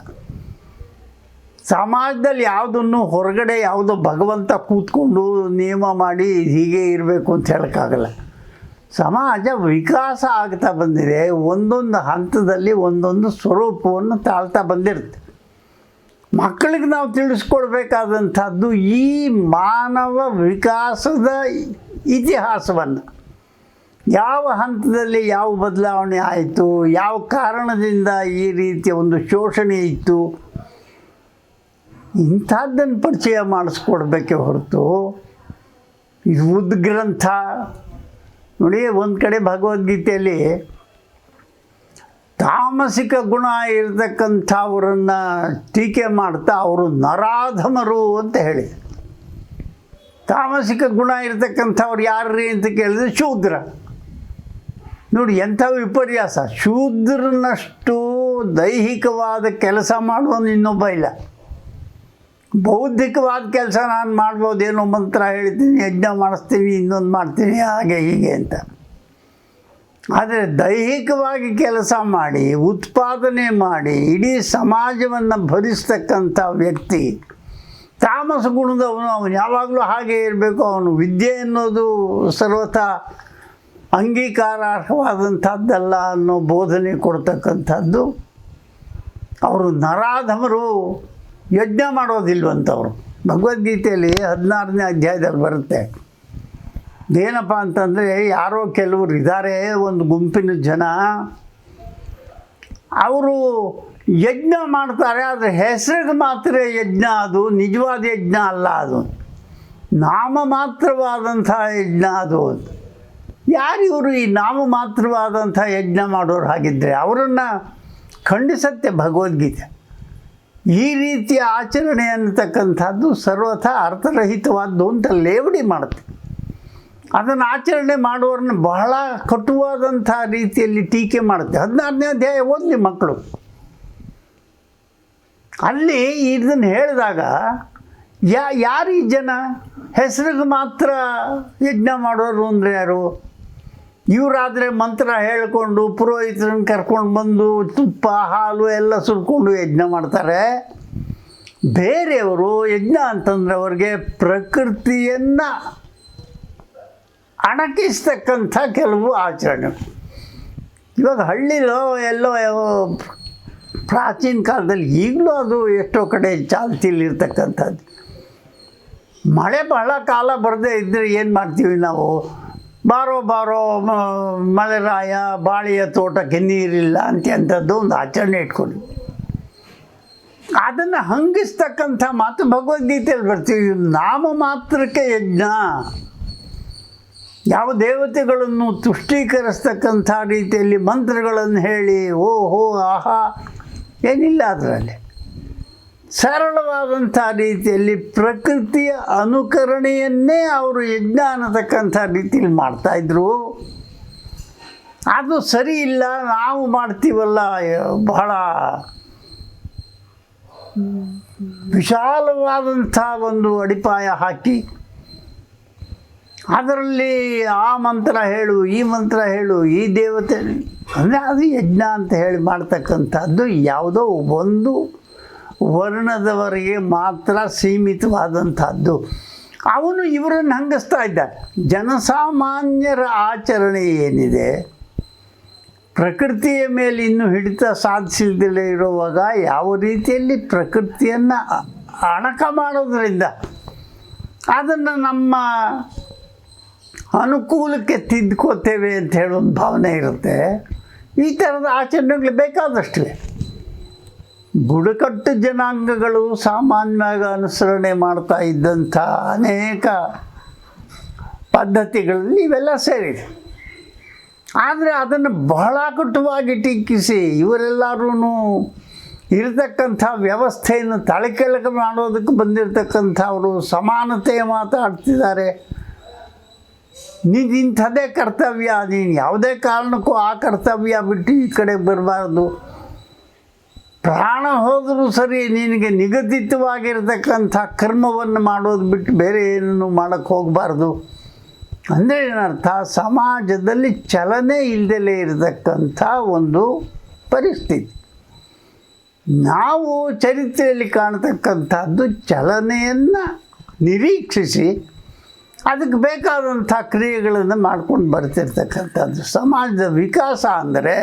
ಸಮಾಜದಲ್ಲಿ ಯಾವುದನ್ನು ಹೊರಗಡೆ ಯಾವುದೋ ಭಗವಂತ ಕೂತ್ಕೊಂಡು ನಿಯಮ ಮಾಡಿ ಹೀಗೆ ಇರಬೇಕು ಅಂತ ಹೇಳೋಕ್ಕಾಗಲ್ಲ. ಸಮಾಜ ವಿಕಾಸ ಆಗ್ತಾ ಬಂದಿದೆ, ಒಂದೊಂದು ಹಂತದಲ್ಲಿ ಒಂದೊಂದು ಸ್ವರೂಪವನ್ನು ತಾಳ್ತಾ ಬಂದಿರುತ್ತೆ. ಮಕ್ಕಳಿಗೆ ನಾವು ತಿಳಿಸ್ಕೊಡ್ಬೇಕಾದಂಥದ್ದು ಈ ಮಾನವ ವಿಕಾಸದ ಇತಿಹಾಸವನ್ನು. ಯಾವ ಹಂತದಲ್ಲಿ ಯಾವ ಬದಲಾವಣೆ ಆಯಿತು, ಯಾವ ಕಾರಣದಿಂದ ಈ ರೀತಿಯ ಒಂದು ಶೋಷಣೆ ಇತ್ತು ಇಂಥದ್ದನ್ನು ಪರಿಚಯ ಮಾಡಿಸ್ಕೊಡ್ಬೇಕೆ ಹೊರತು ಇದು ಉದ್ಗ್ರಂಥ ನೋಡಿ ಒಂದು ಕಡೆ ಭಗವದ್ಗೀತೆಯಲ್ಲಿ ತಾಮಸಿಕ ಗುಣ ಇರತಕ್ಕಂಥವರನ್ನು ಟೀಕೆ ಮಾಡ್ತಾ ಅವರು ನರಾಧಮರು ಅಂತ ಹೇಳಿ. ತಾಮಸಿಕ ಗುಣ ಇರತಕ್ಕಂಥವ್ರು ಯಾರ್ರಿ ಅಂತ ಕೇಳಿದ್ರೆ ಶೂದ್ರ. ನೋಡಿ ಎಂಥ ವಿಪರ್ಯಾಸ. ಶೂದ್ರನಷ್ಟು ದೈಹಿಕವಾದ ಕೆಲಸ ಮಾಡುವನು ಇನ್ನೊಬ್ಬ ಇಲ್ಲ. ಬೌದ್ಧಿಕವಾದ ಕೆಲಸ ನಾನು ಮಾಡ್ಬೋದೇನೋ ಮಂತ್ರ ಹೇಳ್ತೀನಿ, ಯಜ್ಞ ಮಾಡಿಸ್ತೀನಿ ಇನ್ನೊಂದು ಮಾಡ್ತೀನಿ, ಹಾಗೆ ಹೀಗೆ ಅಂತ. ಆದರೆ ದೈಹಿಕವಾಗಿ ಕೆಲಸ ಮಾಡಿ, ಉತ್ಪಾದನೆ ಮಾಡಿ, ಇಡೀ ಸಮಾಜವನ್ನು ಭರಿಸ್ತಕ್ಕಂಥ ವ್ಯಕ್ತಿ, ತಾಮಸ ಗುಣದವನು ಅವನು. ಯಾವಾಗಲೂ ಹಾಗೆ ಇರಬೇಕು ಅವನು. ವಿದ್ಯೆ ಅನ್ನೋದು ಸರ್ವತ ಅಂಗೀಕಾರಾರ್ಹವಾದಂಥದ್ದಲ್ಲ ಅನ್ನೋ ಬೋಧನೆ ಕೊಡ್ತಕ್ಕಂಥದ್ದು. ಅವರು ನರಾಧಮರು. ಯಜ್ಞ ಮಾಡೋದಿಲ್ವಂತವರು. ಭಗವದ್ಗೀತೆಯಲ್ಲಿ ಹದಿನಾರನೇ ಅಧ್ಯಾಯದಲ್ಲಿ ಬರುತ್ತೆ. ಏನಪ್ಪ ಅಂತಂದರೆ, ಯಾರೋ ಕೆಲವರು ಇದ್ದಾರೆ ಒಂದು ಗುಂಪಿನ ಜನ, ಅವರು ಯಜ್ಞ ಮಾಡ್ತಾರೆ, ಆದರೆ ಹೆಸರಿಗೆ ಮಾತ್ರ ಯಜ್ಞ ಅದು, ನಿಜವಾದ ಯಜ್ಞ ಅಲ್ಲ ಅದು. ನಾಮ ಮಾತ್ರವಾದಂಥ ಯಜ್ಞ ಅದು. ಯಾರು ಇವರು ಈ ನಾಮ ಮಾತ್ರವಾದಂಥ ಯಜ್ಞ ಮಾಡೋರು ಹಾಗಿದ್ದರೆ ಅವರನ್ನು ಖಂಡಿಸತ್ತೆ ಭಗವದ್ಗೀತೆ. ಈ ರೀತಿಯ ಆಚರಣೆ ಅನ್ನತಕ್ಕಂಥದ್ದು ಸರ್ವಥ ಅರ್ಥರಹಿತವಾದ್ದು ಅಂತ ಲೇವಡಿ ಮಾಡುತ್ತೆ. ಅದನ್ನು ಆಚರಣೆ ಮಾಡುವವ್ರನ್ನ ಬಹಳ ಕಟುವಾದಂಥ ರೀತಿಯಲ್ಲಿ ಟೀಕೆ ಮಾಡುತ್ತೆ. ಹದಿನಾರನೇ ಅಧ್ಯಾಯ ಓದಲಿ ಮಕ್ಕಳು. ಅಲ್ಲಿ ಇದನ್ನು ಹೇಳಿದಾಗ, ಯಾ ಯಾರು ಜನ? ಹೆಸರಿಗೆ ಮಾತ್ರ ಯಜ್ಞ ಮಾಡೋರು ಅಂದರೆ ಯಾರು? ಇವರಾದರೆ ಮಂತ್ರ ಹೇಳಿಕೊಂಡು ಪುರೋಹಿತರನ್ನು ಕರ್ಕೊಂಡು ಬಂದು ತುಪ್ಪ, ಹಾಲು ಎಲ್ಲ ಸುರ್ಕೊಂಡು ಯಜ್ಞ ಮಾಡ್ತಾರೆ. ಬೇರೆಯವರು ಯಜ್ಞ ಅಂತಂದ್ರೆ ಅವ್ರಿಗೆ ಪ್ರಕೃತಿಯನ್ನು ಅಣಕಿಸ್ತಕ್ಕಂಥ ಕೆಲವು ಆಚರಣೆ ಇವಾಗ ಹಳ್ಳಿಲೋ ಎಲ್ಲೋ ಪ್ರಾಚೀನ ಕಾಲದಲ್ಲಿ ಈಗಲೂ ಅದು ಎಷ್ಟೋ ಕಡೆ ಚಾಲ್ತಿಲಿರ್ತಕ್ಕಂಥದ್ದು ಮಳೆ ಬಹಳ ಕಾಲ ಬರದೇ ಇದ್ದರೆ ಏನು ಮಾಡ್ತೀವಿ ನಾವು? ಬಾರೋ ಬಾರೋ, ಮ- ಮಳೆರಾಯ ಬಾಳೆಯ ತೋಟಕ್ಕೆ ನೀರಿಲ್ಲ ಅಂತ ಒಂದು ಆಚರಣೆ ಇಟ್ಕೊಂಡು. ಅದನ್ನು ಹಂಗಿಸ್ತಕ್ಕಂಥ ಮಾತು ಭಗವದ್ಗೀತೆಯಲ್ಲಿ ಬರ್ತೀವಿ. ನಾಮ ಮಾತ್ರಕ್ಕೆ ಯಜ್ಞ. ಯಾವ ದೇವತೆಗಳನ್ನು ತುಷ್ಟೀಕರಿಸ್ತಕ್ಕಂಥ ರೀತಿಯಲ್ಲಿ ಮಂತ್ರಗಳನ್ನು ಹೇಳಿ ಓ ಹೋ ಆಹಾ, ಏನಿಲ್ಲ ಅದರಲ್ಲಿ. ಸರಳವಾದಂಥ ರೀತಿಯಲ್ಲಿ ಪ್ರಕೃತಿಯ ಅನುಕರಣೆಯನ್ನೇ ಅವರು ಯಜ್ಞ ಅನ್ನತಕ್ಕಂಥ ರೀತಿಯಲ್ಲಿ ಮಾಡ್ತಾಯಿದ್ರು ಅದು ಸರಿ ಇಲ್ಲ, ನಾವು ಮಾಡ್ತೀವಲ್ಲ ಬಹಳ ವಿಶಾಲವಾದಂಥ ಒಂದು ಅಡಿಪಾಯ ಹಾಕಿ, ಅದರಲ್ಲಿ ಆ ಮಂತ್ರ ಹೇಳು, ಈ ಮಂತ್ರ ಹೇಳು, ಈ ದೇವತೆ, ಅಂದರೆ ಅದು ಯಜ್ಞ ಅಂತ ಹೇಳಿ ಮಾಡ್ತಕ್ಕಂಥದ್ದು ಯಾವುದೋ ಒಂದು ವರ್ಣದವರಿಗೆ ಮಾತ್ರ ಸೀಮಿತವಾದಂಥದ್ದು. ಅವನು ಇವರನ್ನು ಹಂಗಿಸ್ತಾ ಇದ್ದ ಜನಸಾಮಾನ್ಯರ ಆಚರಣೆ ಏನಿದೆ? ಪ್ರಕೃತಿಯ ಮೇಲೆ ಇನ್ನೂ ಹಿಡಿತ ಸಾಧಿಸಿಲ್ದಲೇ ಇರುವಾಗ ಯಾವ ರೀತಿಯಲ್ಲಿ ಪ್ರಕೃತಿಯನ್ನು ಅಣಕ ಮಾಡೋದರಿಂದ ಅದನ್ನು ನಮ್ಮ ಅನುಕೂಲಕ್ಕೆ ತಿದ್ಕೋತೇವೆ ಅಂತ ಹೇಳೋ ಭಾವನೆ ಇರುತ್ತೆ. ಈ ಥರದ ಆಚರಣೆಗಳು ಬೇಕಾದಷ್ಟಿವೆ. ಬುಡಕಟ್ಟು ಜನಾಂಗಗಳು ಸಾಮಾನ್ಯವಾಗಿ ಅನುಸರಣೆ ಮಾಡ್ತಾ ಇದ್ದಂಥ ಅನೇಕ ಪದ್ಧತಿಗಳಲ್ಲಿ ಇವೆಲ್ಲ ಸೇರಿದೆ. ಆದರೆ ಅದನ್ನು ಬಹಳ ಕಟುವಾಗಿ ಟೀಕಿಸಿ ಇವರೆಲ್ಲರೂ ಇರತಕ್ಕಂಥ ವ್ಯವಸ್ಥೆಯನ್ನು ತಳಕೆಲಕ ಮಾಡೋದಕ್ಕೆ ಬಂದಿರತಕ್ಕಂಥವರು ಸಮಾನತೆ ಮಾತಾಡ್ತಿದ್ದಾರೆ. ನೀನು ಇಂಥದ್ದೇ ಕರ್ತವ್ಯ, ನೀನು ಯಾವುದೇ ಕಾರಣಕ್ಕೂ ಆ ಕರ್ತವ್ಯ ಬಿಟ್ಟು ಈ ಕಡೆ ಬರಬಾರ್ದು. ಪ್ರಾಣ ಹೋದರೂ ಸರಿ ನಿನಗೆ ನಿಗದಿತವಾಗಿರ್ತಕ್ಕಂಥ ಕರ್ಮವನ್ನು ಮಾಡೋದು ಬಿಟ್ಟು ಬೇರೆ ಏನನ್ನು ಮಾಡೋಕ್ಕೆ ಹೋಗಬಾರ್ದು. ಅಂದರೆ ಏನರ್ಥ, ಸಮಾಜದಲ್ಲಿ ಚಲನೆ ಇಲ್ಲದಲೇ ಇರತಕ್ಕಂಥ ಒಂದು ಪರಿಸ್ಥಿತಿ. ನಾವು ಚರಿತ್ರೆಯಲ್ಲಿ ಕಾಣತಕ್ಕಂಥದ್ದು ಚಲನೆಯನ್ನು ನಿರೀಕ್ಷಿಸಿ ಅದಕ್ಕೆ ಬೇಕಾದಂಥ ಕ್ರಿಯೆಗಳನ್ನು ಮಾಡ್ಕೊಂಡು ಬರ್ತಿರ್ತಕ್ಕಂಥದ್ದು. ಸಮಾಜದ ವಿಕಾಸ ಅಂದರೆ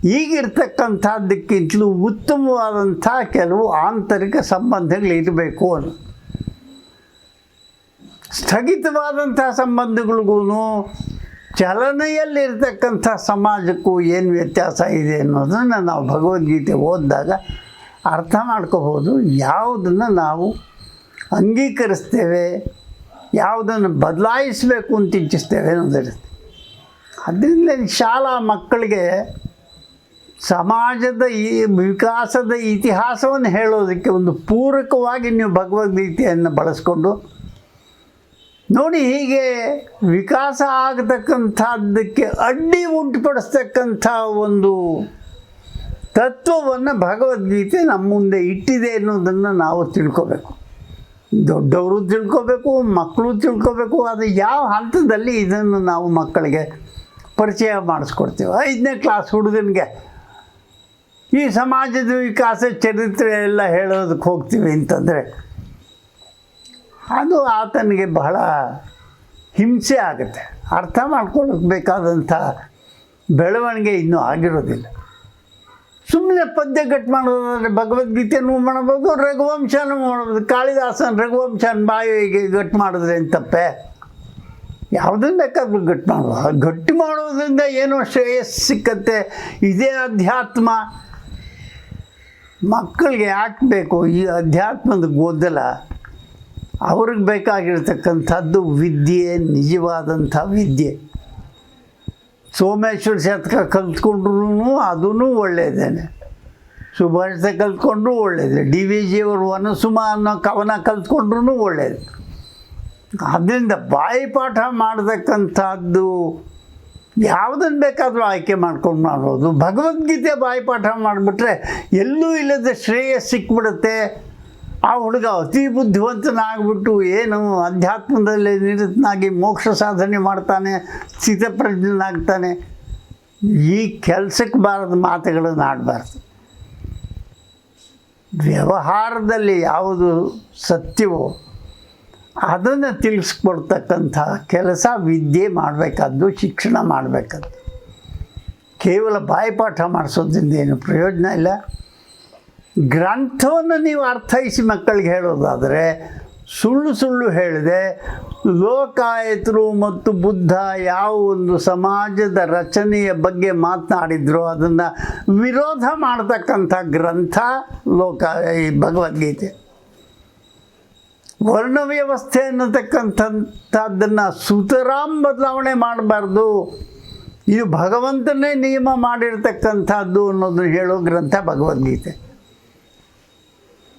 ಈಗಿರ್ತಕ್ಕಂಥದ್ದಕ್ಕಿಂತಲೂ ಉತ್ತಮವಾದಂಥ ಕೆಲವು ಆಂತರಿಕ ಸಂಬಂಧಗಳು ಇರಬೇಕು ಅನ್ನೋ ಸ್ಥಗಿತವಾದಂಥ ಸಂಬಂಧಗಳಿಗೂ ಚಲನೆಯಲ್ಲಿರ್ತಕ್ಕಂಥ ಸಮಾಜಕ್ಕೂ ಏನು ವ್ಯತ್ಯಾಸ ಇದೆ ಅನ್ನೋದನ್ನು ನಾವು ಭಗವದ್ಗೀತೆ ಓದಿದಾಗ ಅರ್ಥ ಮಾಡ್ಕೋಬೋದು ಯಾವುದನ್ನು ನಾವು ಅಂಗೀಕರಿಸ್ತೇವೆ, ಯಾವುದನ್ನು ಬದಲಾಯಿಸಬೇಕು ಅಂತ ಇಚ್ಛಿಸ್ತೇವೆ ಅನ್ನೋದಿರುತ್ತೆ. ಅದರಿಂದ ಶಾಲಾ ಮಕ್ಕಳಿಗೆ ಸಮಾಜದ ಈ ವಿಕಾಸದ ಇತಿಹಾಸವನ್ನು ಹೇಳೋದಕ್ಕೆ ಒಂದು ಪೂರಕವಾಗಿ ನೀವು ಭಗವದ್ಗೀತೆಯನ್ನು ಬಳಸ್ಕೊಂಡು ನೋಡಿ ಹೀಗೆ ವಿಕಾಸ ಆಗತಕ್ಕಂಥದ್ದಕ್ಕೆ ಅಡ್ಡಿ ಉಂಟುಪಡಿಸ್ತಕ್ಕಂಥ ಒಂದು ತತ್ವವನ್ನು ಭಗವದ್ಗೀತೆ ನಮ್ಮ ಮುಂದೆ ಇಟ್ಟಿದೆ ಅನ್ನೋದನ್ನು ನಾವು ತಿಳ್ಕೋಬೇಕು. ದೊಡ್ಡವರು ತಿಳ್ಕೋಬೇಕು, ಮಕ್ಕಳು ತಿಳ್ಕೋಬೇಕು, ಅದು ಯಾವ ಹಂತದಲ್ಲಿ ಇದನ್ನು ನಾವು ಮಕ್ಕಳಿಗೆ ಪರಿಚಯ ಮಾಡಿಸ್ಕೊಡ್ತೀವಿ. ಐದನೇ ಕ್ಲಾಸ್ ಹುಡುಗನಿಗೆ ಈ ಸಮಾಜದ ವಿಕಾಸ ಚರಿತ್ರೆ ಎಲ್ಲ ಹೇಳೋದಕ್ಕೆ ಹೋಗ್ತೀವಿ ಅಂತಂದರೆ ಅದು ಆತನಿಗೆ ಬಹಳ ಹಿಂಸೆ ಆಗುತ್ತೆ. ಅರ್ಥ ಮಾಡ್ಕೊಳ್ಳೋಕೆ ಬೇಕಾದಂಥ ಬೆಳವಣಿಗೆ ಇನ್ನೂ ಆಗಿರೋದಿಲ್ಲ. ಸುಮ್ಮನೆ ಪದ್ಯ ಕಟ್ ಮಾಡೋದಾದರೆ ಭಗವದ್ಗೀತೆನೂ ಮಾಡ್ಬೋದು ರಘುವಂಶನೂ ಮಾಡ್ಬೋದು ಕಾಳಿದಾಸನ ರಘುವಂಶನ ಬಾಯಿಗೆ ಗಟ್ ಮಾಡಿದ್ರೆ ತಪ್ಪೆ? ಯಾವುದನ್ನು ಬೇಕಾದ್ರೂ ಗಟ್ಟಿ ಮಾಡುವ ಗಟ್ಟಿ ಮಾಡೋದ್ರಿಂದ ಏನೋ ಶ್ರೇಯಸ್ ಸಿಕ್ಕತ್ತೆ ಇದೇ ಅಧ್ಯಾತ್ಮ. ಮಕ್ಕಳಿಗೆ ಯಾಕೆ ಬೇಕು? ಈ ಅಧ್ಯಾತ್ಮದ ಗೋದಲ ಅವ್ರಿಗೆ ಬೇಕಾಗಿರ್ತಕ್ಕಂಥದ್ದು ವಿದ್ಯೆ, ನಿಜವಾದಂಥ ವಿದ್ಯೆ. ಸೋಮೇಶ್ವರ ಶತಕ ಕಲ್ತ್ಕೊಂಡ್ರೂ ಅದೂ ಒಳ್ಳೆಯದೇನೆ ಸುಭಾಷಿತ ಕಲ್ತ್ಕೊಂಡ್ರೂ ಒಳ್ಳೆಯದು ಡಿ ವಿ ಜಿಯವರು ವನಸುಮ ಅನ್ನೋ ಕವನ ಕಲ್ತ್ಕೊಂಡ್ರೂ ಒಳ್ಳೆಯದು ಅದರಿಂದ ಬಾಯಿಪಾಠ ಮಾಡತಕ್ಕಂಥದ್ದು ಯಾವುದನ್ನು ಬೇಕಾದರೂ ಆಯ್ಕೆ ಮಾಡ್ಕೊಂಡು ಮಾಡ್ಬೋದು. ಭಗವದ್ಗೀತೆ ಬಾಯಿಪಾಠ ಮಾಡಿಬಿಟ್ರೆ ಎಲ್ಲೂ ಇಲ್ಲದ ಶ್ರೇಯ ಸಿಕ್ಬಿಡುತ್ತೆ. ಆ ಹುಡುಗ ಅತಿ ಬುದ್ಧಿವಂತನಾಗ್ಬಿಟ್ಟು ಏನು ಅಧ್ಯಾತ್ಮದಲ್ಲಿ ನಿರತನಾಗಿ ಮೋಕ್ಷ ಸಾಧನೆ ಮಾಡ್ತಾನೆ ಸ್ಥಿತಪ್ರಜ್ಞನಾಗ್ತಾನೆ ಈ ಕೆಲಸಕ್ಕೆ ಬಾರದ ಮಾತುಗಳನ್ನು ಆಡಬಾರ್ದು ವ್ಯವಹಾರದಲ್ಲಿ ಯಾವುದು ಸತ್ಯವೋ ಅದನ್ನು ತಿಳಿಸ್ಕೊಡ್ತಕ್ಕಂಥ ಕೆಲಸ ವಿದ್ಯೆ ಮಾಡಬೇಕಾದ್ದು, ಶಿಕ್ಷಣ ಮಾಡಬೇಕಾದ್ದು. ಕೇವಲ ಬಾಯಿಪಾಠ ಮಾಡಿಸೋದ್ರಿಂದ ಏನು ಪ್ರಯೋಜನ ಇಲ್ಲ. ಗ್ರಂಥವನ್ನು ನೀವು ಅರ್ಥೈಸಿ ಮಕ್ಕಳಿಗೆ ಹೇಳೋದಾದರೆ, ಸುಳ್ಳು ಸುಳ್ಳು ಹೇಳಿದೆ ಲೋಕಾಯತರು ಮತ್ತು ಬುದ್ಧ ಯಾವ ಒಂದು ಸಮಾಜದ ರಚನೆಯ ಬಗ್ಗೆ ಮಾತನಾಡಿದ್ರು ಅದನ್ನು ವಿರೋಧ ಮಾಡ್ತಕ್ಕಂಥ ಗ್ರಂಥ ಲೋಕ, ಈ ಭಗವದ್ಗೀತೆ. ವರ್ಣ ವ್ಯವಸ್ಥೆ ಅನ್ನತಕ್ಕಂಥದ್ದನ್ನು ಸುತರಾಮ್ ಬದಲಾವಣೆ ಮಾಡಬಾರ್ದು. ಇದು ಭಗವಂತನೇ ನಿಯಮ ಮಾಡಿರ್ತಕ್ಕಂಥದ್ದು ಅನ್ನೋದು ಹೇಳೋ ಗ್ರಂಥ ಭಗವದ್ಗೀತೆ.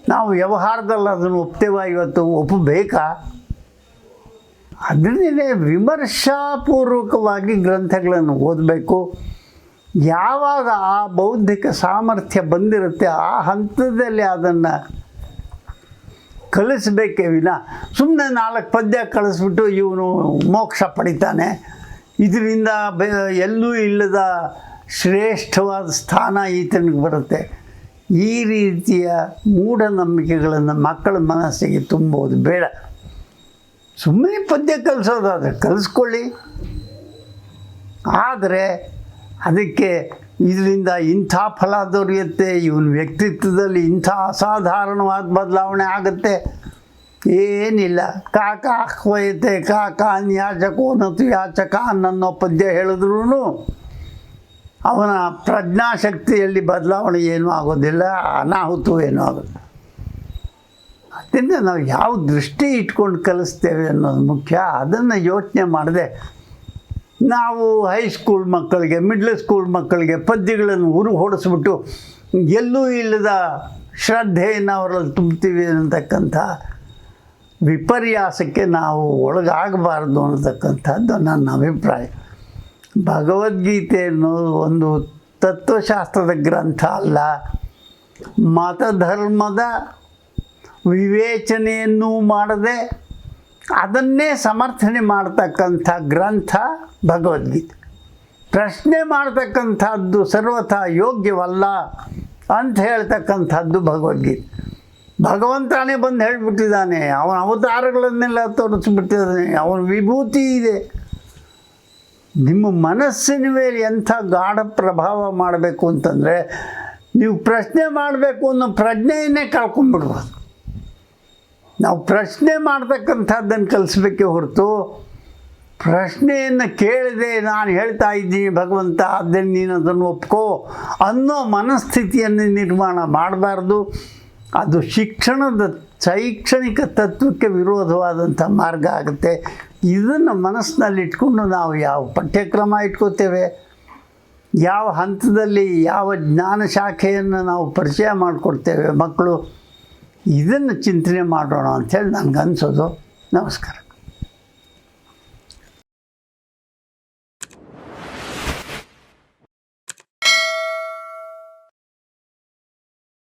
ನಾವು ವ್ಯವಹಾರದಲ್ಲಿ ಅದನ್ನು ಒಪ್ತೇವ ಇವತ್ತು? ಒಪ್ಪಬೇಕಾ? ಅದರಿಂದ ವಿಮರ್ಶಾಪೂರ್ವಕವಾಗಿ ಗ್ರಂಥಗಳನ್ನು ಓದಬೇಕು. ಯಾವಾಗ ಆ ಬೌದ್ಧಿಕ ಸಾಮರ್ಥ್ಯ ಬಂದಿರುತ್ತೆ ಆ ಹಂತದಲ್ಲಿ ಅದನ್ನು ಕಲಿಸ್ಬೇಕೇ ವಿನ ಸುಮ್ಮನೆ ನಾಲ್ಕು ಪದ್ಯ ಕಳಿಸ್ಬಿಟ್ಟು ಇವನು ಮೋಕ್ಷ ಪಡಿತಾನೆ. ಇದರಿಂದ ಎಲ್ಲೂ ಇಲ್ಲದ ಶ್ರೇಷ್ಠವಾದ ಸ್ಥಾನ ಈತನಿಗೆ ಬರುತ್ತೆ. ಈ ರೀತಿಯ ಮೂಢನಂಬಿಕೆಗಳನ್ನು ಮಕ್ಕಳ ಮನಸ್ಸಿಗೆ ತುಂಬೋದು. ಬೇಡ. ಸುಮ್ಮನೆ ಪದ್ಯ ಕಲಿಸೋದಾದರೆ ಕಲಿಸ್ಕೊಳ್ಳಿ. ಆದರೆ ಅದಕ್ಕೆ ಇದರಿಂದ ಇಂಥ ಫಲ ದೊರೆಯುತ್ತೆ. ಇವನ ವ್ಯಕ್ತಿತ್ವದಲ್ಲಿ ಇಂಥ ಅಸಾಧಾರಣವಾದ ಬದಲಾವಣೆ ಆಗುತ್ತೆ. ಏನಿಲ್ಲ. ಕಾಕ ಆಹ್ವಯತೆ ಕಾಕ ಅನ್ಯಾಚಕೋ ನತು ಯಾಚಕ ಅನ್ನೋ ಪದ್ಯ ಹೇಳಿದ್ರೂ ಅವನ ಪ್ರಜ್ಞಾಶಕ್ತಿಯಲ್ಲಿ ಬದಲಾವಣೆ ಏನೂ ಆಗೋದಿಲ್ಲ. ಅನಾಹುತು ಏನೂ ಆಗೋದಿಲ್ಲ. ಅದರಿಂದ ನಾವು ಯಾವ ದೃಷ್ಟಿ ಇಟ್ಕೊಂಡು ಕಲಿಸ್ತೇವೆ ಅನ್ನೋದು ಮುಖ್ಯ. ಅದನ್ನು ಯೋಚನೆ ಮಾಡದೆ ನಾವು ಹೈಸ್ಕೂಲ್ ಮಕ್ಕಳಿಗೆ ಮಿಡ್ಲ್ ಸ್ಕೂಲ್ ಮಕ್ಕಳಿಗೆ ಪದ್ಯಗಳನ್ನು ಉರು, ಹೊಡೆಸ್ಬಿಟ್ಟು ಎಲ್ಲೂ ಇಲ್ಲದ ಶ್ರದ್ಧೆಯನ್ನು ಅವರಲ್ಲಿ ತುಂಬ್ತೀವಿ ಅನ್ನತಕ್ಕಂಥ ವಿಪರ್ಯಾಸಕ್ಕೆ ನಾವು ಒಳಗಾಗಬಾರ್ದು ಅನ್ನತಕ್ಕಂಥದ್ದು ನನ್ನ ಅಭಿಪ್ರಾಯ. ಭಗವದ್ಗೀತೆ ಅನ್ನೋದು ಒಂದು ತತ್ವಶಾಸ್ತ್ರದ ಗ್ರಂಥ ಅಲ್ಲ. ಮತಧರ್ಮದ ವಿವೇಚನೆಯನ್ನೂ ಮಾಡದೆ ಅದನ್ನೇ ಸಮರ್ಥನೆ ಮಾಡ್ತಕ್ಕಂಥ ಗ್ರಂಥ ಭಗವದ್ಗೀತೆ. ಪ್ರಶ್ನೆ ಮಾಡ್ತಕ್ಕಂಥದ್ದು ಸರ್ವಥಾ ಯೋಗ್ಯವಲ್ಲ ಅಂತ ಹೇಳ್ತಕ್ಕಂಥದ್ದು ಭಗವದ್ಗೀತೆ. ಭಗವಂತನೇ ಬಂದು ಹೇಳಿಬಿಟ್ಟಿದ್ದಾನೆ, ಅವನ ಅವತಾರಗಳನ್ನೆಲ್ಲ ತೋರಿಸ್ಬಿಟ್ಟಿದ್ದಾನೆ, ಅವನ ವಿಭೂತಿ ಇದೆ. ನಿಮ್ಮ ಮನಸ್ಸಿನ ಮೇಲೆ ಎಂಥ ಗಾಢ ಪ್ರಭಾವ ಮಾಡಬೇಕು ಅಂತಂದರೆ, ನೀವು ಪ್ರಶ್ನೆ ಮಾಡಬೇಕು ಅನ್ನೋ ಪ್ರಜ್ಞೆಯನ್ನೇ ಕಳ್ಕೊಂಡ್ಬಿಡ್ಬೋದು. ನಾವು ಪ್ರಶ್ನೆ ಮಾಡ್ತಕ್ಕಂಥದ್ದನ್ನು ಕಲಿಸ್ಬೇಕೆ ಹೊರತು ಪ್ರಶ್ನೆಯನ್ನು ಕೇಳಿದೆ ನಾನು ಹೇಳ್ತಾ ಇದ್ದೀನಿ ಭಗವಂತ, ಅದನ್ನು ನೀನು ಅದನ್ನು ಒಪ್ಕೋ ಅನ್ನೋ ಮನಸ್ಥಿತಿಯನ್ನು ನಿರ್ಮಾಣ ಮಾಡಬಾರ್ದು. ಅದು ಶಿಕ್ಷಣದ ಶೈಕ್ಷಣಿಕ ತತ್ವಕ್ಕೆ ವಿರೋಧವಾದಂಥ ಮಾರ್ಗ ಆಗುತ್ತೆ. ಇದನ್ನು ಮನಸ್ಸಿನಲ್ಲಿ ಇಟ್ಕೊಂಡು ನಾವು ಯಾವ ಪಠ್ಯಕ್ರಮ ಇಟ್ಕೋತೇವೆ, ಯಾವ ಹಂತದಲ್ಲಿ ಯಾವ ಜ್ಞಾನ ಶಾಖೆಯನ್ನು ನಾವು ಪರಿಚಯ ಮಾಡಿಕೊಡ್ತೇವೆ ಮಕ್ಕಳು. ಇದನ್ನು ಚಿಂತನೆ ಮಾಡೋಣ ಅಂಥೇಳಿ ನನಗನ್ಸೋದು ನಮಸ್ಕಾರ.